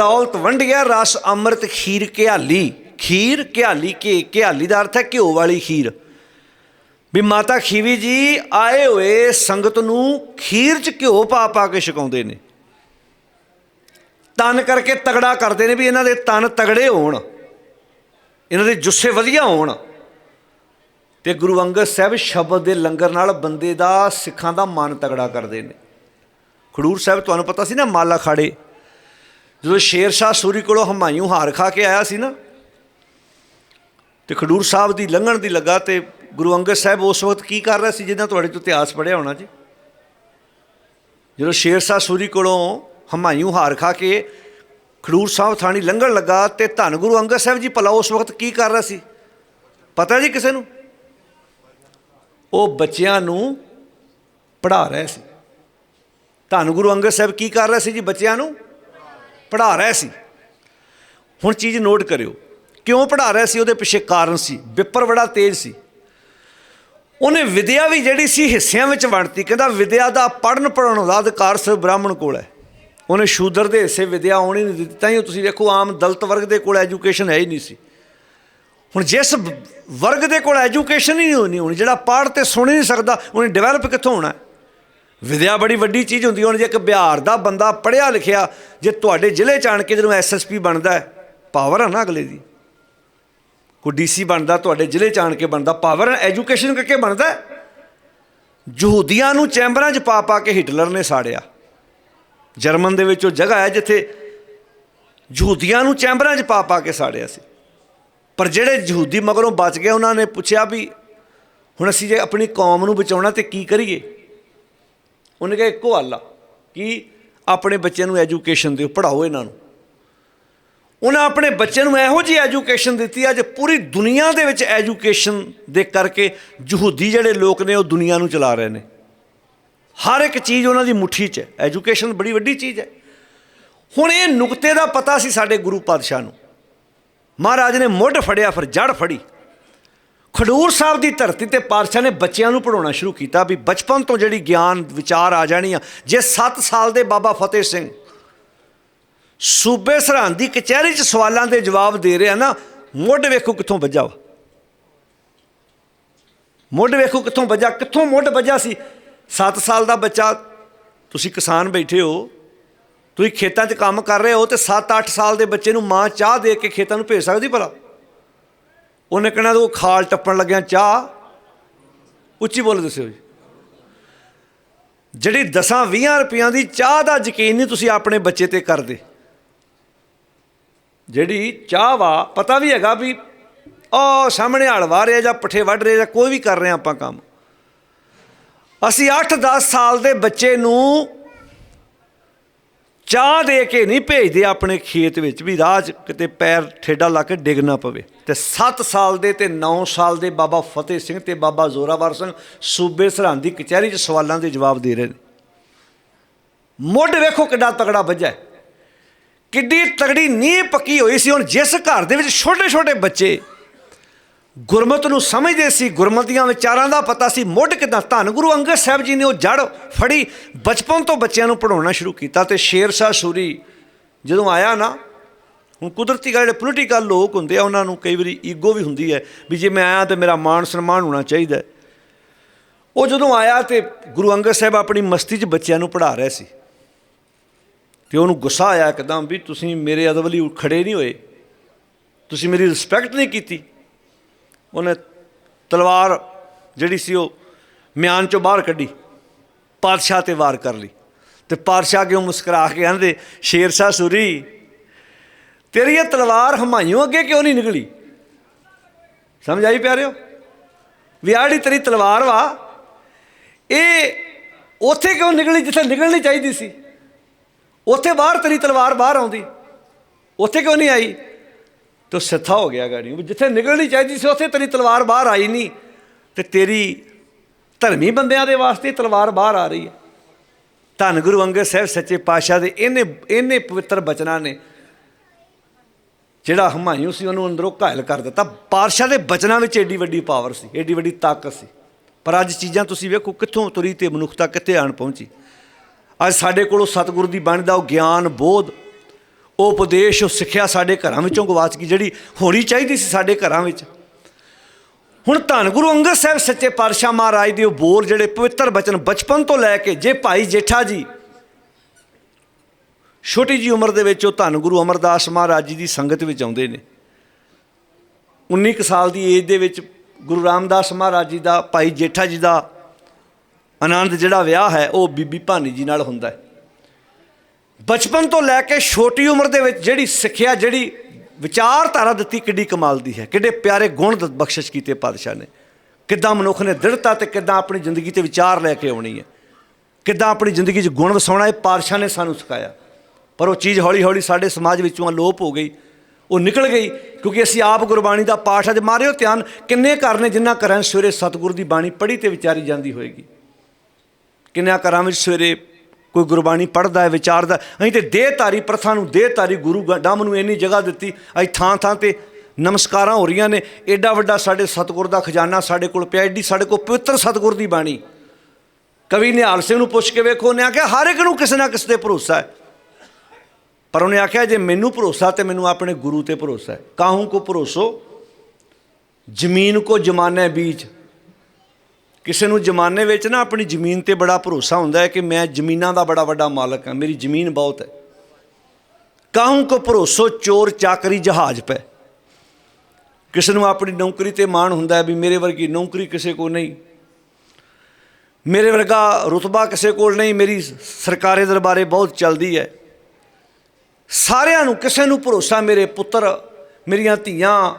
ਦੌਲਤ ਵੰਡਿਆ ਰਸ ਅੰਮ੍ਰਿਤ ਖੀਰ ਘਿਆਲੀ। ਖੀਰ ਘਿਆਲੀ ਕੇ? ਘਿਆਲੀ ਦਾ ਅਰਥ ਹੈ ਘਿਓ ਵਾਲੀ ਖੀਰ। ਵੀ ਮਾਤਾ ਖੀਵੀ ਜੀ, ਆਏ ਹੋਏ ਸੰਗਤ ਨੂੰ ਖੀਰ ਚ ਘਿਓ ਪਾ ਪਾ ਕੇ ਛਕਾਉਂਦੇ ਨੇ। ਤਨ ਕਰਕੇ ਤਗੜਾ ਕਰਦੇ ਨੇ ਵੀ ਇਹਨਾਂ ਦੇ ਤਨ ਤਗੜੇ ਹੋਣ। ਇਹਨਾਂ ਦੇ ਜੁੱਸੇ ਵਧੀਆ ਹੋਣ। ਤੇ ਗੁਰੂ ਅੰਗਦ ਸਾਹਿਬ ਸ਼ਬਦ ਦੇ ਲੰਗਰ ਨਾਲ ਬੰਦੇ ਦਾ ਸਿੱਖਾਂ ਦਾ ਮਨ ਤਗੜਾ ਕਰਦੇ ਨੇ। ਖਡੂਰ ਸਾਹਿਬ, ਤੁਹਾਨੂੰ ਪਤਾ ਸੀ ਨਾ ਮਾਲਾ ਖਾੜੇ? ਜਦੋਂ ਸ਼ੇਰ ਸ਼ਾਹ ਸੂਰੀ ਕੋਲੋਂ ਹਮਾਇੂ ਹਾਰ ਖਾ ਕੇ ਆਇਆ ਸੀ ਨਾ, ਤੇ ਖਡੂਰ ਸਾਹਿਬ ਦੀ ਲੰਘਣ ਦੀ ਲੱਗਾ ਤੇ ਗੁਰੂ ਅੰਗਦ ਸਾਹਿਬ ਉਸ ਵਕਤ ਕੀ ਕਰ ਰਿਹਾ ਸੀ ਜਿਹਦਾ ਤੁਹਾਡੇ ਤੋਂ ਇਤਿਹਾਸ ਪੜਿਆ ਹੋਣਾ ਜੀ? ਜਦੋਂ ਸ਼ੇਰ ਸ਼ਾਹ ਸੂਰੀ ਕੋਲੋਂ ਹਮਾਇੂ ਹਾਰ ਖਾ ਕੇ ਖਡੂਰ ਸਾਹਿਬ ਥਾਣੀ ਲੰਘਣ ਲੱਗਾ ਤੇ ਧੰਨ ਗੁਰੂ ਅੰਗਦ ਸਾਹਿਬ ਜੀ ਭਲਾ ਉਸ ਵਕਤ ਕੀ ਕਰ ਰਿਹਾ ਸੀ? ਪਤਾ ਜੀ ਕਿਸੇ ਨੂੰ? ਉਹ ਬੱਚਿਆਂ ਨੂੰ ਪੜ੍ਹਾ ਰਿਹਾ ਸੀ। ਧੰਨ ਗੁਰੂ ਅੰਗਦ ਸਾਹਿਬ ਕੀ ਕਰ ਰਿਹਾ ਸੀ ਜੀ ਬੱਚਿਆਂ ਨੂੰ? ਪੜ੍ਹਾ ਰਿਹਾ ਸੀ। ਹੁਣ ਚੀਜ਼ ਨੋਟ ਕਰਿਓ। ਕਿਉਂ ਪੜ੍ਹਾ ਰਿਹਾ ਸੀ? ਉਹਦੇ ਪਿੱਛੇ ਕਾਰਨ ਸੀ। ਵਿਪਰ ਬੜਾ ਤੇਜ਼ ਸੀ। ਉਹਨੇ ਵਿਦਿਆ ਵੀ ਜਿਹੜੀ ਸੀ ਹਿੱਸਿਆਂ ਵਿੱਚ ਵੰਡਤੀ। ਕਹਿੰਦਾ ਵਿਦਿਆ ਦਾ ਪੜਨ ਪੜਾਉਣ ਦਾ ਅਧਿਕਾਰ ਸਿਰਫ ਬ੍ਰਾਹਮਣ ਕੋਲ ਹੈ। ਉਹਨੇ ਸ਼ੂਦਰ ਦੇ ਹਿੱਸੇ ਵਿਦਿਆ ਆਉਣੀ ਨਹੀਂ ਦਿੱਤੀ। ਤਾਂ ਹੀ ਤੁਸੀਂ ਦੇਖੋ ਆਮ ਦਲਤ ਵਰਗ ਦੇ ਕੋਲ ਐਜੂਕੇਸ਼ਨ ਹੈ ਹੀ ਨਹੀਂ ਸੀ। ਹੁਣ ਜਿਸ ਵਰਗ ਦੇ ਕੋਲ ਐਜੂਕੇਸ਼ਨ ਹੀ ਨਹੀਂ ਹੋਣੀ ਹੁਣ ਜਿਹੜਾ ਪੜ੍ਹ ਤੇ ਸੁਣ ਹੀ ਨਹੀਂ ਸਕਦਾ, ਉਹਨੇ ਡਿਵੈਲਪ ਕਿੱਥੋਂ ਹੋਣਾ? ਵਿਦਿਆ ਬੜੀ ਵੱਡੀ ਚੀਜ਼ ਹੁੰਦੀ ਹੁਣ ਜੇ ਇੱਕ ਬਿਹਾਰ ਦਾ ਬੰਦਾ ਪੜ੍ਹਿਆ ਲਿਖਿਆ, ਜੇ ਤੁਹਾਡੇ ਜ਼ਿਲ੍ਹੇ ਚ ਆਣ ਕੇ ਜਦੋਂ ਐਸਐਸਪੀ ਬਣਦਾ ਹੈ ਪਾਵਰ ਹੈ ਨਾ ਅਗਲੇ ਦੀ। ਕੋਈ ਡੀਸੀ ਬਣਦਾ, ਤੁਹਾਡੇ ਜ਼ਿਲ੍ਹੇ ਚ ਆਣ ਕੇ ਬਣਦਾ ਪਾਵਰ ਐਜੂਕੇਸ਼ਨ ਕਰਕੇ ਬਣਦਾ ਯਹੂਦੀਆਂ ਨੂੰ ਚੈਂਬਰਾਂ 'ਚ ਪਾ ਪਾ ਕੇ ਹਿਟਲਰ ਨੇ ਸਾੜਿਆ। ਜਰਮਨ ਦੇ ਵਿੱਚ ਉਹ ਜਗ੍ਹਾ ਹੈ ਜਿੱਥੇ ਯਹੂਦੀਆਂ ਨੂੰ ਚੈਂਬਰਾਂ 'ਚ ਪਾ ਪਾ ਕੇ ਸਾੜਿਆ ਸੀ। ਪਰ ਜਿਹੜੇ ਯਹੂਦੀ ਮਗਰੋਂ ਬਚ ਗਏ, ਉਹਨਾਂ ਨੇ ਪੁੱਛਿਆ ਵੀ ਹੁਣ ਅਸੀਂ ਜੇ ਆਪਣੀ ਕੌਮ ਨੂੰ ਬਚਾਉਣਾ ਤੇ ਕੀ ਕਰੀਏ? ਉਹਨੇ ਕਿਹਾ ਇੱਕੋ ਹੱਲ ਆ, ਕਿ ਆਪਣੇ ਬੱਚਿਆਂ ਨੂੰ ਐਜੂਕੇਸ਼ਨ ਦਿਓ, ਪੜ੍ਹਾਓ ਇਹਨਾਂ ਨੂੰ। ਉਹਨਾਂ ਆਪਣੇ ਬੱਚਿਆਂ ਨੂੰ ਇਹੋ ਜਿਹੀ ਐਜੂਕੇਸ਼ਨ ਦਿੱਤੀ, ਅੱਜ ਪੂਰੀ ਦੁਨੀਆ ਦੇ ਵਿੱਚ ਐਜੂਕੇਸ਼ਨ ਦੇ ਕਰਕੇ ਯਹੂਦੀ ਜਿਹੜੇ ਲੋਕ ਨੇ, ਉਹ ਦੁਨੀਆ ਨੂੰ ਚਲਾ ਰਹੇ ਨੇ। ਹਰ ਇੱਕ ਚੀਜ਼ ਉਹਨਾਂ ਦੀ ਮੁੱਠੀ 'ਚ ਹੈ। ਐਜੂਕੇਸ਼ਨ ਬੜੀ ਵੱਡੀ ਚੀਜ਼ ਹੈ। ਹੁਣ ਇਹ ਨੁਕਤੇ ਦਾ ਪਤਾ ਸੀ ਸਾਡੇ ਗੁਰੂ ਪਾਤਸ਼ਾਹ ਨੂੰ। ਮਹਾਰਾਜ ਨੇ ਮੁੱਢ ਫੜਿਆ, ਫਿਰ ਜੜ ਫੜੀ। ਖਡੂਰ ਸਾਹਿਬ ਦੀ ਧਰਤੀ ਤੇ ਪਾਤਸ਼ਾਹ ਨੇ ਬੱਚਿਆਂ ਨੂੰ ਪੜਾਉਣਾ ਸ਼ੁਰੂ ਕੀਤਾ ਵੀ ਬਚਪਨ ਤੋਂ ਜਿਹੜੀ ਗਿਆਨ, ਵਿਚਾਰ ਆ ਜਾਣੀ ਆ, ਜੇ 7 ਸਾਲ ਦੇ ਬਾਬਾ ਫਤਿਹ ਸਿੰਘ ਸੂਬੇ ਸਰਹੰਦ ਦੀ ਕਚਹਿਰੀ 'ਚ ਸਵਾਲਾਂ ਦੇ ਜਵਾਬ ਦੇ ਰਿਹਾ ਨਾ, ਮੁੱਢ ਵੇਖੋ ਕਿੱਥੋਂ ਵੱਜਾ ਵਾ। ਮੁੱਢ ਵੇਖੋ ਕਿੱਥੋਂ ਵੱਜਾ, ਕਿੱਥੋਂ ਮੁੱਢ ਵੱਜਾ ਸੀ? 7 ਸਾਲ ਦਾ ਬੱਚਾ, ਤੁਸੀਂ ਕਿਸਾਨ ਬੈਠੇ ਹੋ, ਤੁਸੀਂ ਖੇਤਾਂ 'ਚ ਕੰਮ ਕਰ ਰਹੇ ਹੋ ਤੇ 7-8 ਸਾਲ ਦੇ ਬੱਚੇ ਨੂੰ ਮਾਂ ਚਾਹ ਦੇ ਕੇ ਖੇਤਾਂ ਨੂੰ ਭੇਜ ਸਕਦੀ ਭਲਾ? ਉਹਨੇ ਕਹਿਣਾ ਉਹ ਖਾਲ ਟੱਪਣ ਲੱਗਿਆ ਚਾਹ। ਉੱਚੀ ਬੋਲ ਦੱਸਿਓ ਜੀ। ਜਿਹੜੀ 10-20 ਰੁਪਈਆਂ ਦੀ ਚਾਹ ਦਾ ਯਕੀਨ ਨਹੀਂ ਤੁਸੀਂ ਆਪਣੇ ਬੱਚੇ ਤੇ ਕਰਦੇ। ਜਿਹੜੀ ਚਾਹ ਵਾ, ਪਤਾ ਵੀ ਹੈਗਾ ਵੀ ਉਹ ਸਾਹਮਣੇ ਹਲ ਰਿਹਾ ਜਾਂ ਪੱਠੇ ਵੱਢ ਰਿਹਾ ਜਾਂ ਕੋਈ ਵੀ ਕਰ ਰਿਹਾ ਆਪਾਂ ਕੰਮ। ਅਸੀਂ 8-10 ਸਾਲ ਦੇ ਬੱਚੇ ਨੂੰ ਚਾਹ ਦੇ ਕੇ ਨਹੀਂ ਭੇਜਦੇ ਆਪਣੇ ਖੇਤ ਵਿੱਚ ਵੀ ਰਾਹ 'ਚ ਕਿਤੇ ਪੈਰ ਠੇਡਾ ਲਾ ਕੇ ਡਿੱਗ ਨਾ ਪਵੇ। ਤੇ 7 ਸਾਲ ਦੇ ਤੇ 9 ਸਾਲ ਦੇ ਬਾਬਾ ਫਤਿਹ ਸਿੰਘ ਤੇ ਬਾਬਾ ਜ਼ੋਰਾਵਰ ਸਿੰਘ ਸੂਬੇ ਸਰਹੰਦ ਦੀ ਕਚਹਿਰੀ 'ਚ ਸਵਾਲਾਂ ਦੇ ਜਵਾਬ ਦੇ ਰਹੇ ਨੇ। ਮੁੱਢ ਵੇਖੋ ਕਿੱਡਾ ਤਗੜਾ ਵੱਜਾ ਕਿੱਡੀ ਤਗੜੀ ਨੀਂਹ ਪੱਕੀ ਹੋਈ ਸੀ ਹੁਣ ਜਿਸ ਘਰ ਦੇ ਵਿੱਚ ਛੋਟੇ ਛੋਟੇ ਬੱਚੇ ਗੁਰਮਤ ਨੂੰ ਸਮਝਦੇ ਸੀ ਗੁਰਮਤੀਆਂ ਵਿਚਾਰਾਂ ਦਾ ਪਤਾ ਸੀ। ਮੁੱਢ ਕਿਦਾਂ ਧੰਨ ਗੁਰੂ ਅੰਗਦ ਸਾਹਿਬ ਜੀ ਨੇ ਉਹ ਜੜ ਫੜੀ, ਬਚਪਨ ਤੋਂ ਬੱਚਿਆਂ ਨੂੰ ਪੜਾਉਣਾ ਸ਼ੁਰੂ ਕੀਤਾ ਤੇ ਸ਼ੇਰ ਸ਼ਾਹ ਸੂਰੀ ਜਦੋਂ ਆਇਆ ਨਾ, ਹੁਣ ਕੁਦਰਤੀ ਗੱਲ ਜਿਹੜੇ ਪੋਲੀਟੀਕਲ ਲੋਕ ਹੁੰਦੇ ਆ, ਉਹਨਾਂ ਨੂੰ ਕਈ ਵਾਰੀ ਈਗੋ ਵੀ ਹੁੰਦੀ ਹੈ ਵੀ ਜੇ ਮੈਂ ਆਇਆ ਤੇ ਮੇਰਾ ਮਾਣ ਸਨਮਾਨ ਹੋਣਾ ਚਾਹੀਦਾ ਉਹ ਜਦੋਂ ਆਇਆ ਤੇ ਗੁਰੂ ਅੰਗਦ ਸਾਹਿਬ ਆਪਣੀ ਮਸਤੀ 'ਚ ਬੱਚਿਆਂ ਨੂੰ ਪੜ੍ਹਾ ਰਿਹਾ ਸੀ। ਤੇ ਉਹਨੂੰ ਗੁੱਸਾ ਆਇਆ ਇੱਕਦਮ ਵੀ ਤੁਸੀਂ ਮੇਰੇ ਅਦਬ ਲਈ ਖੜੇ ਨਹੀਂ ਹੋਏ। ਤੁਸੀਂ ਮੇਰੀ ਰਿਸਪੈਕਟ ਨਹੀਂ ਕੀਤੀ। ਉਹਨੇ ਤਲਵਾਰ ਜਿਹੜੀ ਸੀ ਉਹ ਮਿਆਨ ਚੋਂ ਬਾਹਰ ਕੱਢੀ, ਪਾਤਸ਼ਾਹ ਤੇ ਵਾਰ ਕਰ ਲਈ। ਤੇ ਪਾਤਸ਼ਾਹ ਕਿਉਂ ਮੁਸਕਰਾ ਕੇ ਕਹਿੰਦੇ ਸ਼ੇਰ ਸ਼ਾਹ ਸੂਰੀ, ਤੇਰੀ ਇਹ ਤਲਵਾਰ ਹਮਾਇੂ ਅੱਗੇ ਕਿਉਂ ਨਹੀਂ ਨਿਕਲੀ? ਸਮਝ ਆਈ ਪਿਆਰਿਓ? ਵੀ ਆਹ ਜਿਹੜੀ ਤੇਰੀ ਤਲਵਾਰ ਵਾ, ਇਹ ਉੱਥੇ ਕਿਉਂ ਨਿਕਲੀ ਜਿੱਥੇ ਨਿਕਲਣੀ ਚਾਹੀਦੀ ਸੀ? ਉੱਥੇ ਬਾਹਰ ਤੇਰੀ ਤਲਵਾਰ ਬਾਹਰ ਆਉਂਦੀ, ਉੱਥੇ ਕਿਉਂ ਨਹੀਂ ਆਈ? ਤੋ ਸਿੱਥਾ ਹੋ ਗਿਆ ਗਾੜੀ। ਜਿੱਥੇ ਨਿਕਲਣੀ ਚਾਹੀਦੀ ਸੀ, ਉੱਥੇ ਤੇਰੀ ਤਲਵਾਰ ਬਾਹਰ ਆਈ ਨਹੀਂ। ਤੇ ਤੇਰੀ ਧਰਮੀ ਬੰਦਿਆਂ ਦੇ ਵਾਸਤੇ ਤਲਵਾਰ ਬਾਹਰ ਆ ਰਹੀ ਹੈ। ਧੰਨ ਗੁਰੂ ਅੰਗਦ ਸਾਹਿਬ ਸੱਚੇ ਪਾਤਸ਼ਾਹ ਦੇ ਇਹਨੇ ਇਹਨੇ ਪਵਿੱਤਰ ਬਚਨਾਂ ਨੇ, ਜਿਹੜਾ ਹਮਾਇੂ ਸੀ, ਉਹਨੂੰ ਅੰਦਰੋਂ ਘਾਇਲ ਕਰ ਦਿੱਤਾ। ਪਾਤਸ਼ਾਹ ਦੇ ਬਚਨਾਂ ਵਿੱਚ ਏਡੀ ਵੱਡੀ ਪਾਵਰ ਸੀ, ਏਡੀ ਵੱਡੀ ਤਾਕਤ ਸੀ। ਪਰ ਅੱਜ ਚੀਜ਼ਾਂ ਤੁਸੀਂ ਵੇਖੋ ਕਿੱਥੋਂ ਤੁਰੀ ਤੇ ਮਨੁੱਖਤਾ ਕਿੱਥੇ ਆਣ ਪਹੁੰਚੀ। ਅੱਜ ਸਾਡੇ ਕੋਲੋਂ ਸਤਿਗੁਰੂ ਦੀ ਬਾਣੀ ਦਾ ਉਹ ਗਿਆਨ, ਬੋਧ ਉਹ ਉਪਦੇਸ਼ ਉਹ ਸਿੱਖਿਆ ਸਾਡੇ ਘਰਾਂ ਵਿੱਚੋਂ ਗਵਾਚ ਗਈ ਜਿਹੜੀ ਹੋਣੀ ਚਾਹੀਦੀ ਸੀ ਸਾਡੇ ਘਰਾਂ ਵਿੱਚ। ਹੁਣ ਧੰਨ ਗੁਰੂ ਅੰਗਦ ਸਾਹਿਬ ਸੱਚੇ ਪਾਤਸ਼ਾਹ ਮਹਾਰਾਜ ਦੇ ਉਹ ਬੋਲ ਜਿਹੜੇ ਪਵਿੱਤਰ ਬਚਨ ਬਚਪਨ ਤੋਂ ਲੈ ਕੇ ਜੇ ਭਾਈ ਜੇਠਾ ਜੀ, ਛੋਟੀ ਜੀ ਉਮਰ ਦੇ ਵਿੱਚ ਉਹ ਧੰਨ ਗੁਰੂ ਅਮਰਦਾਸ ਮਹਾਰਾਜ ਜੀ ਦੀ ਸੰਗਤ ਵਿੱਚ ਆਉਂਦੇ ਨੇ। 19 ਕੁ ਸਾਲ ਦੀ ਏਜ ਦੇ ਵਿੱਚ ਗੁਰੂ ਰਾਮਦਾਸ ਮਹਾਰਾਜ ਜੀ ਦਾ, ਭਾਈ ਜੇਠਾ ਜੀ ਦਾ ਆਨੰਦ ਜਿਹੜਾ ਵਿਆਹ ਹੈ, ਉਹ ਬੀਬੀ ਭਾਨੀ ਜੀ ਨਾਲ ਹੁੰਦਾ ਹੈ। ਬਚਪਨ ਤੋਂ ਲੈ ਕੇ ਛੋਟੀ ਉਮਰ ਦੇ ਵਿੱਚ ਜਿਹੜੀ ਸਿੱਖਿਆ, ਜਿਹੜੀ ਵਿਚਾਰਧਾਰਾ ਦਿੱਤੀ, ਕਿੱਡੀ ਕਮਾਲ ਦੀ ਹੈ। ਕਿੱਡੇ ਪਿਆਰੇ ਗੁਣ ਬਖਸ਼ਿਸ਼ ਕੀਤੇ ਪਾਤਸ਼ਾਹ ਨੇ। ਕਿੱਦਾਂ ਮਨੁੱਖ ਨੇ ਦ੍ਰਿੜਤਾ ਤੇ ਕਿੱਦਾਂ ਆਪਣੀ ਜ਼ਿੰਦਗੀ ਤੇ ਵਿਚਾਰ ਲੈ ਕੇ ਆਉਣੀ ਹੈ। ਕਿੱਦਾਂ ਆਪਣੀ ਜ਼ਿੰਦਗੀ 'ਚ ਗੁਣ ਵਸਾਉਣਾ ਇਹ ਪਾਤਸ਼ਾਹ ਨੇ ਸਾਨੂੰ ਸਿਖਾਇਆ। ਪਰ ਉਹ ਚੀਜ਼ ਹੌਲੀ ਹੌਲੀ ਸਾਡੇ ਸਮਾਜ ਵਿੱਚੋਂ ਅਲੋਪ ਹੋ ਗਈ। ਉਹ ਨਿਕਲ ਗਈ, ਕਿਉਂਕਿ ਅਸੀਂ ਆਪ ਗੁਰਬਾਣੀ ਦਾ ਪਾਠ ਅੱਜ ਮਾਰਿਓ ਧਿਆਨ, ਕਿੰਨੇ ਘਰ ਨੇ ਜਿਨ੍ਹਾਂ ਘਰਾਂ ਸਵੇਰੇ ਸਤਿਗੁਰ ਦੀ ਬਾਣੀ ਪੜ੍ਹੀ ਤੇ ਵਿਚਾਰੀ ਜਾਂਦੀ ਹੋਏਗੀ। ਕਿੰਨਿਆਂ ਘਰਾਂ ਵਿੱਚ ਸਵੇਰੇ ਕੋਈ ਗੁਰਬਾਣੀ ਪੜ੍ਹਦਾ ਹੈ, ਵਿਚਾਰਦਾ ਅਸੀਂ ਤੇ ਦੇਹਧਾਰੀ ਪ੍ਰਥਾ ਨੂੰ, ਦੇਹ ਧਾਰੀ ਗੁਰੂ ਡੰਮ ਨੂੰ ਇੰਨੀ ਜਗ੍ਹਾ ਦਿੱਤੀ। ਅਸੀਂ ਥਾਂ ਥਾਂ ਤੇ ਨਮਸਕਾਰਾਂ ਹੋ ਰਹੀਆਂ ਨੇ। ਐਡਾ ਵੱਡਾ ਸਾਡੇ ਸਤਿਗੁਰ ਦਾ ਖਜ਼ਾਨਾ ਸਾਡੇ ਕੋਲ ਪਿਆ। ਐਡੀ ਸਾਡੇ ਕੋਲ ਪਵਿੱਤਰ ਸਤਿਗੁਰ ਦੀ ਬਾਣੀ। ਕਵੀ ਨਿਹਾਲ ਸਿੰਘ ਨੂੰ ਪੁੱਛ ਕੇ ਵੇਖੋ, ਉਹਨੇ ਆਖਿਆ, ਹਰ ਇੱਕ ਨੂੰ ਕਿਸੇ ਨਾ ਕਿਸੇ ਤੇ ਭਰੋਸਾ ਹੈ। ਪਰ ਉਹਨੇ ਆਖਿਆ, ਜੇ ਮੈਨੂੰ ਭਰੋਸਾ, ਤੇ ਮੈਨੂੰ ਆਪਣੇ ਗੁਰੂ ਤੇ ਭਰੋਸਾ ਹੈ। ਕਾਹੂ ਕੋ ਭਰੋਸੋ? ਜ਼ਮੀਨ ਕੋ ਜਮਾਨੇ ਬੀਜ। ਕਿਸੇ ਨੂੰ ਜਮਾਨੇ ਵਿੱਚ ਨਾ ਆਪਣੀ ਜ਼ਮੀਨ ਤੇ ਬੜਾ ਭਰੋਸਾ ਹੁੰਦਾ ਹੈ ਕਿ ਮੈਂ ਜ਼ਮੀਨਾਂ ਦਾ ਬੜਾ ਵੱਡਾ ਮਾਲਕ ਹਾਂ, ਮੇਰੀ ਜ਼ਮੀਨ ਬਹੁਤ ਹੈ। ਕਾਹੂ ਕੋ ਭਰੋਸੋ ਚੋਰ ਚਾਕਰੀ ਜਹਾਜ਼ ਪੈ। ਕਿਸੇ ਨੂੰ ਆਪਣੀ ਨੌਕਰੀ ਤੇ ਮਾਣ ਹੁੰਦਾ ਹੈ ਵੀ ਮੇਰੇ ਵਰਗੀ ਨੌਕਰੀ ਕਿਸੇ ਕੋ ਨਹੀਂ। ਮੇਰੇ ਵਰਗਾ ਰੁਤਬਾ ਕਿਸੇ ਕੋਲ ਨਹੀਂ, ਮੇਰੀ ਸਰਕਾਰੀ ਦਰਬਾਰੇ ਬਹੁਤ ਚੱਲਦੀ ਹੈ। ਸਾਰਿਆਂ ਨੂੰ, ਕਿਸੇ ਨੂੰ ਭਰੋਸਾ ਮੇਰੇ ਪੁੱਤਰ, ਮੇਰੀਆਂ ਧੀਆਂ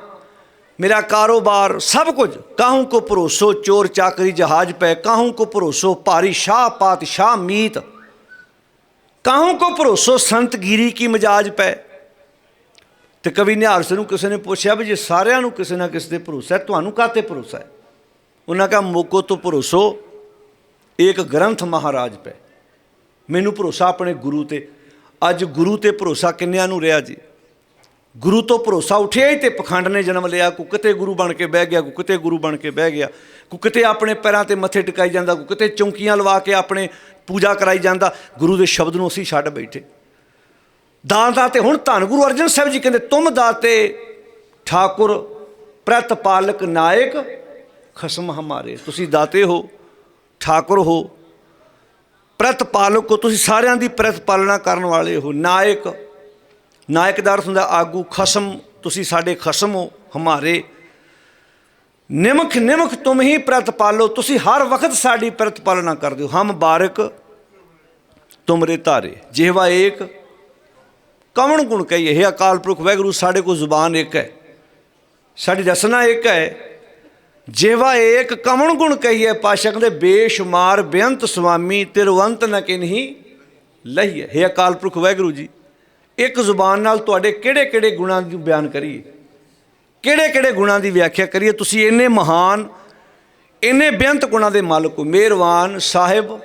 ਮੇਰਾ ਕਾਰੋਬਾਰ ਸਭ ਕੁਝ ਕਾਹੂ ਕੋ ਭਰੋਸੋ ਚੋਰ ਚਾਕਰੀ ਜਹਾਜ਼ ਪੈ ਕਾਹੂ ਕੋ ਭਰੋਸੋ ਭਾਰੀ ਸ਼ਾਹ ਪਾਤਸ਼ਾਹ ਮੀਤ ਕਾਹੂ ਕੋ ਭਰੋਸੋ ਸੰਤ ਗਿਰੀ ਕੀ ਮਜਾਜ ਪੈ ਤੇ ਕਵੀ ਨਿਹਾਲ ਸਿੰਘ ਨੂੰ ਕਿਸੇ ਨੇ ਪੁੱਛਿਆ ਵੀ ਜੇ ਸਾਰਿਆਂ ਨੂੰ ਕਿਸੇ ਨਾ ਕਿਸੇ ਤੇ ਭਰੋਸਾ ਹੈ ਤੁਹਾਨੂੰ ਕਾਤੇ ਭਰੋਸਾ ਹੈ ਉਹਨਾਂ ਕਹਾ ਮੋਕੋ ਤੋਂ ਭਰੋਸੋ ਇੱਕ ਗ੍ਰੰਥ ਮਹਾਰਾਜ ਪੈ ਮੈਨੂੰ ਭਰੋਸਾ ਆਪਣੇ ਗੁਰੂ ਤੇ ਅੱਜ ਗੁਰੂ ਤੇ ਭਰੋਸਾ ਕਿੰਨਿਆਂ ਨੂੰ ਰਿਹਾ ਜੀ ਗੁਰੂ ਤੋਂ ਭਰੋਸਾ ਉਠਿਆ ਹੀ ਤੇ ਪਖੰਡ ਨੇ ਜਨਮ ਲਿਆ। ਕੋ ਕਿਤੇ ਗੁਰੂ ਬਣ ਕੇ ਬਹਿ ਗਿਆ ਕੋ ਕਿਤੇ ਗੁਰੂ ਬਣ ਕੇ ਬਹਿ ਗਿਆ। ਕੋ ਕਿਤੇ ਆਪਣੇ ਪੈਰਾਂ ਤੇ ਮੱਥੇ ਟਿਕਾਈ ਜਾਂਦਾ ਕੋ ਕਿਤੇ ਚੌਂਕੀਆਂ ਲਵਾ ਕੇ ਆਪਣੇ ਪੂਜਾ ਕਰਾਈ ਜਾਂਦਾ। ਗੁਰੂ ਦੇ ਸ਼ਬਦ ਨੂੰ ਅਸੀਂ ਛੱਡ ਬੈਠੇ। ਦਾਨ ਦਾਤੇ ਹੁਣ ਧੰਨ ਗੁਰੂ ਅਰਜਨ ਸਾਹਿਬ ਜੀ ਕਹਿੰਦੇ, ਤੁਮ ਦਾਤੇ ਠਾਕੁਰ ਪ੍ਰਤਪਾਲਕ ਨਾਇਕ, ਖਸਮ ਹਮਾਰੇ। ਤੁਸੀਂ ਦਾਤੇ ਹੋ, ਠਾਕੁਰ ਹੋ ਪ੍ਰਤਪਾਲਕ ਹੋ, ਤੁਸੀਂ ਸਾਰਿਆਂ ਦੀ ਪ੍ਰਤਪਾਲਣਾ ਕਰਨ ਵਾਲੇ ਹੋ। ਨਾਇਕ ਨਾਇਕ ਦਾ ਹੁੰਦਾ, ਆਗੂ ਖਸਮ, ਤੁਸੀਂ ਸਾਡੇ ਖਸਮ ਹੋ, ਹਮਾਰੇ। ਨਿਮਖ ਨਿਮਖ ਤੁਮ ਹੀ ਪ੍ਰਤਪਾਲੋ ਤੁਸੀਂ ਹਰ ਵਕਤ ਸਾਡੀ ਪ੍ਰਤਪਾਲਨਾ ਕਰਦੇ ਹੋ। ਹਮ ਬਾਰਕ, ਤੁਮਰੇ ਧਾਰੇ। ਜਿਹਵਾ ਏਕ, ਕਵਣ ਗੁਣ ਕਹੀਏ। ਇਹ ਅਕਾਲ ਪੁਰਖ, ਵਾਹਿਗੁਰੂ, ਸਾਡੇ ਕੋਲ ਜ਼ੁਬਾਨ ਇੱਕ ਹੈ। ਸਾਡੀ ਰਸਨਾ ਇੱਕ ਹੈ। ਜਿਹਵਾ ਏਕ, ਕਵਣ ਗੁਣ ਕਹੀਏ। ਪਾਸ਼ਕ ਕਹਿੰਦੇ ਬੇਸ਼ੁਮਾਰ, ਬੇਅੰਤ ਸੁਆਮੀ ਤਿਰਵੰਤ ਨ ਕਿਨਹੀ ਲਹੀਏ ਇਹ ਅਕਾਲ ਪੁਰਖ, ਵਾਹਿਗੁਰੂ ਜੀ। ਇੱਕ ਜ਼ੁਬਾਨ ਨਾਲ ਤੁਹਾਡੇ ਕਿਹੜੇ ਕਿਹੜੇ ਗੁਣਾਂ ਨੂੰ ਬਿਆਨ ਕਰੀਏ? ਕਿਹੜੇ ਕਿਹੜੇ ਗੁਣਾਂ ਦੀ ਵਿਆਖਿਆ ਕਰੀਏ? ਤੁਸੀਂ ਇੰਨੇ ਮਹਾਨ, ਇੰਨੇ ਬੇਅੰਤ ਗੁਣਾਂ ਦੇ ਮਾਲਕ ਹੋ। ਮਿਹਰਵਾਨ ਸਾਹਿਬ,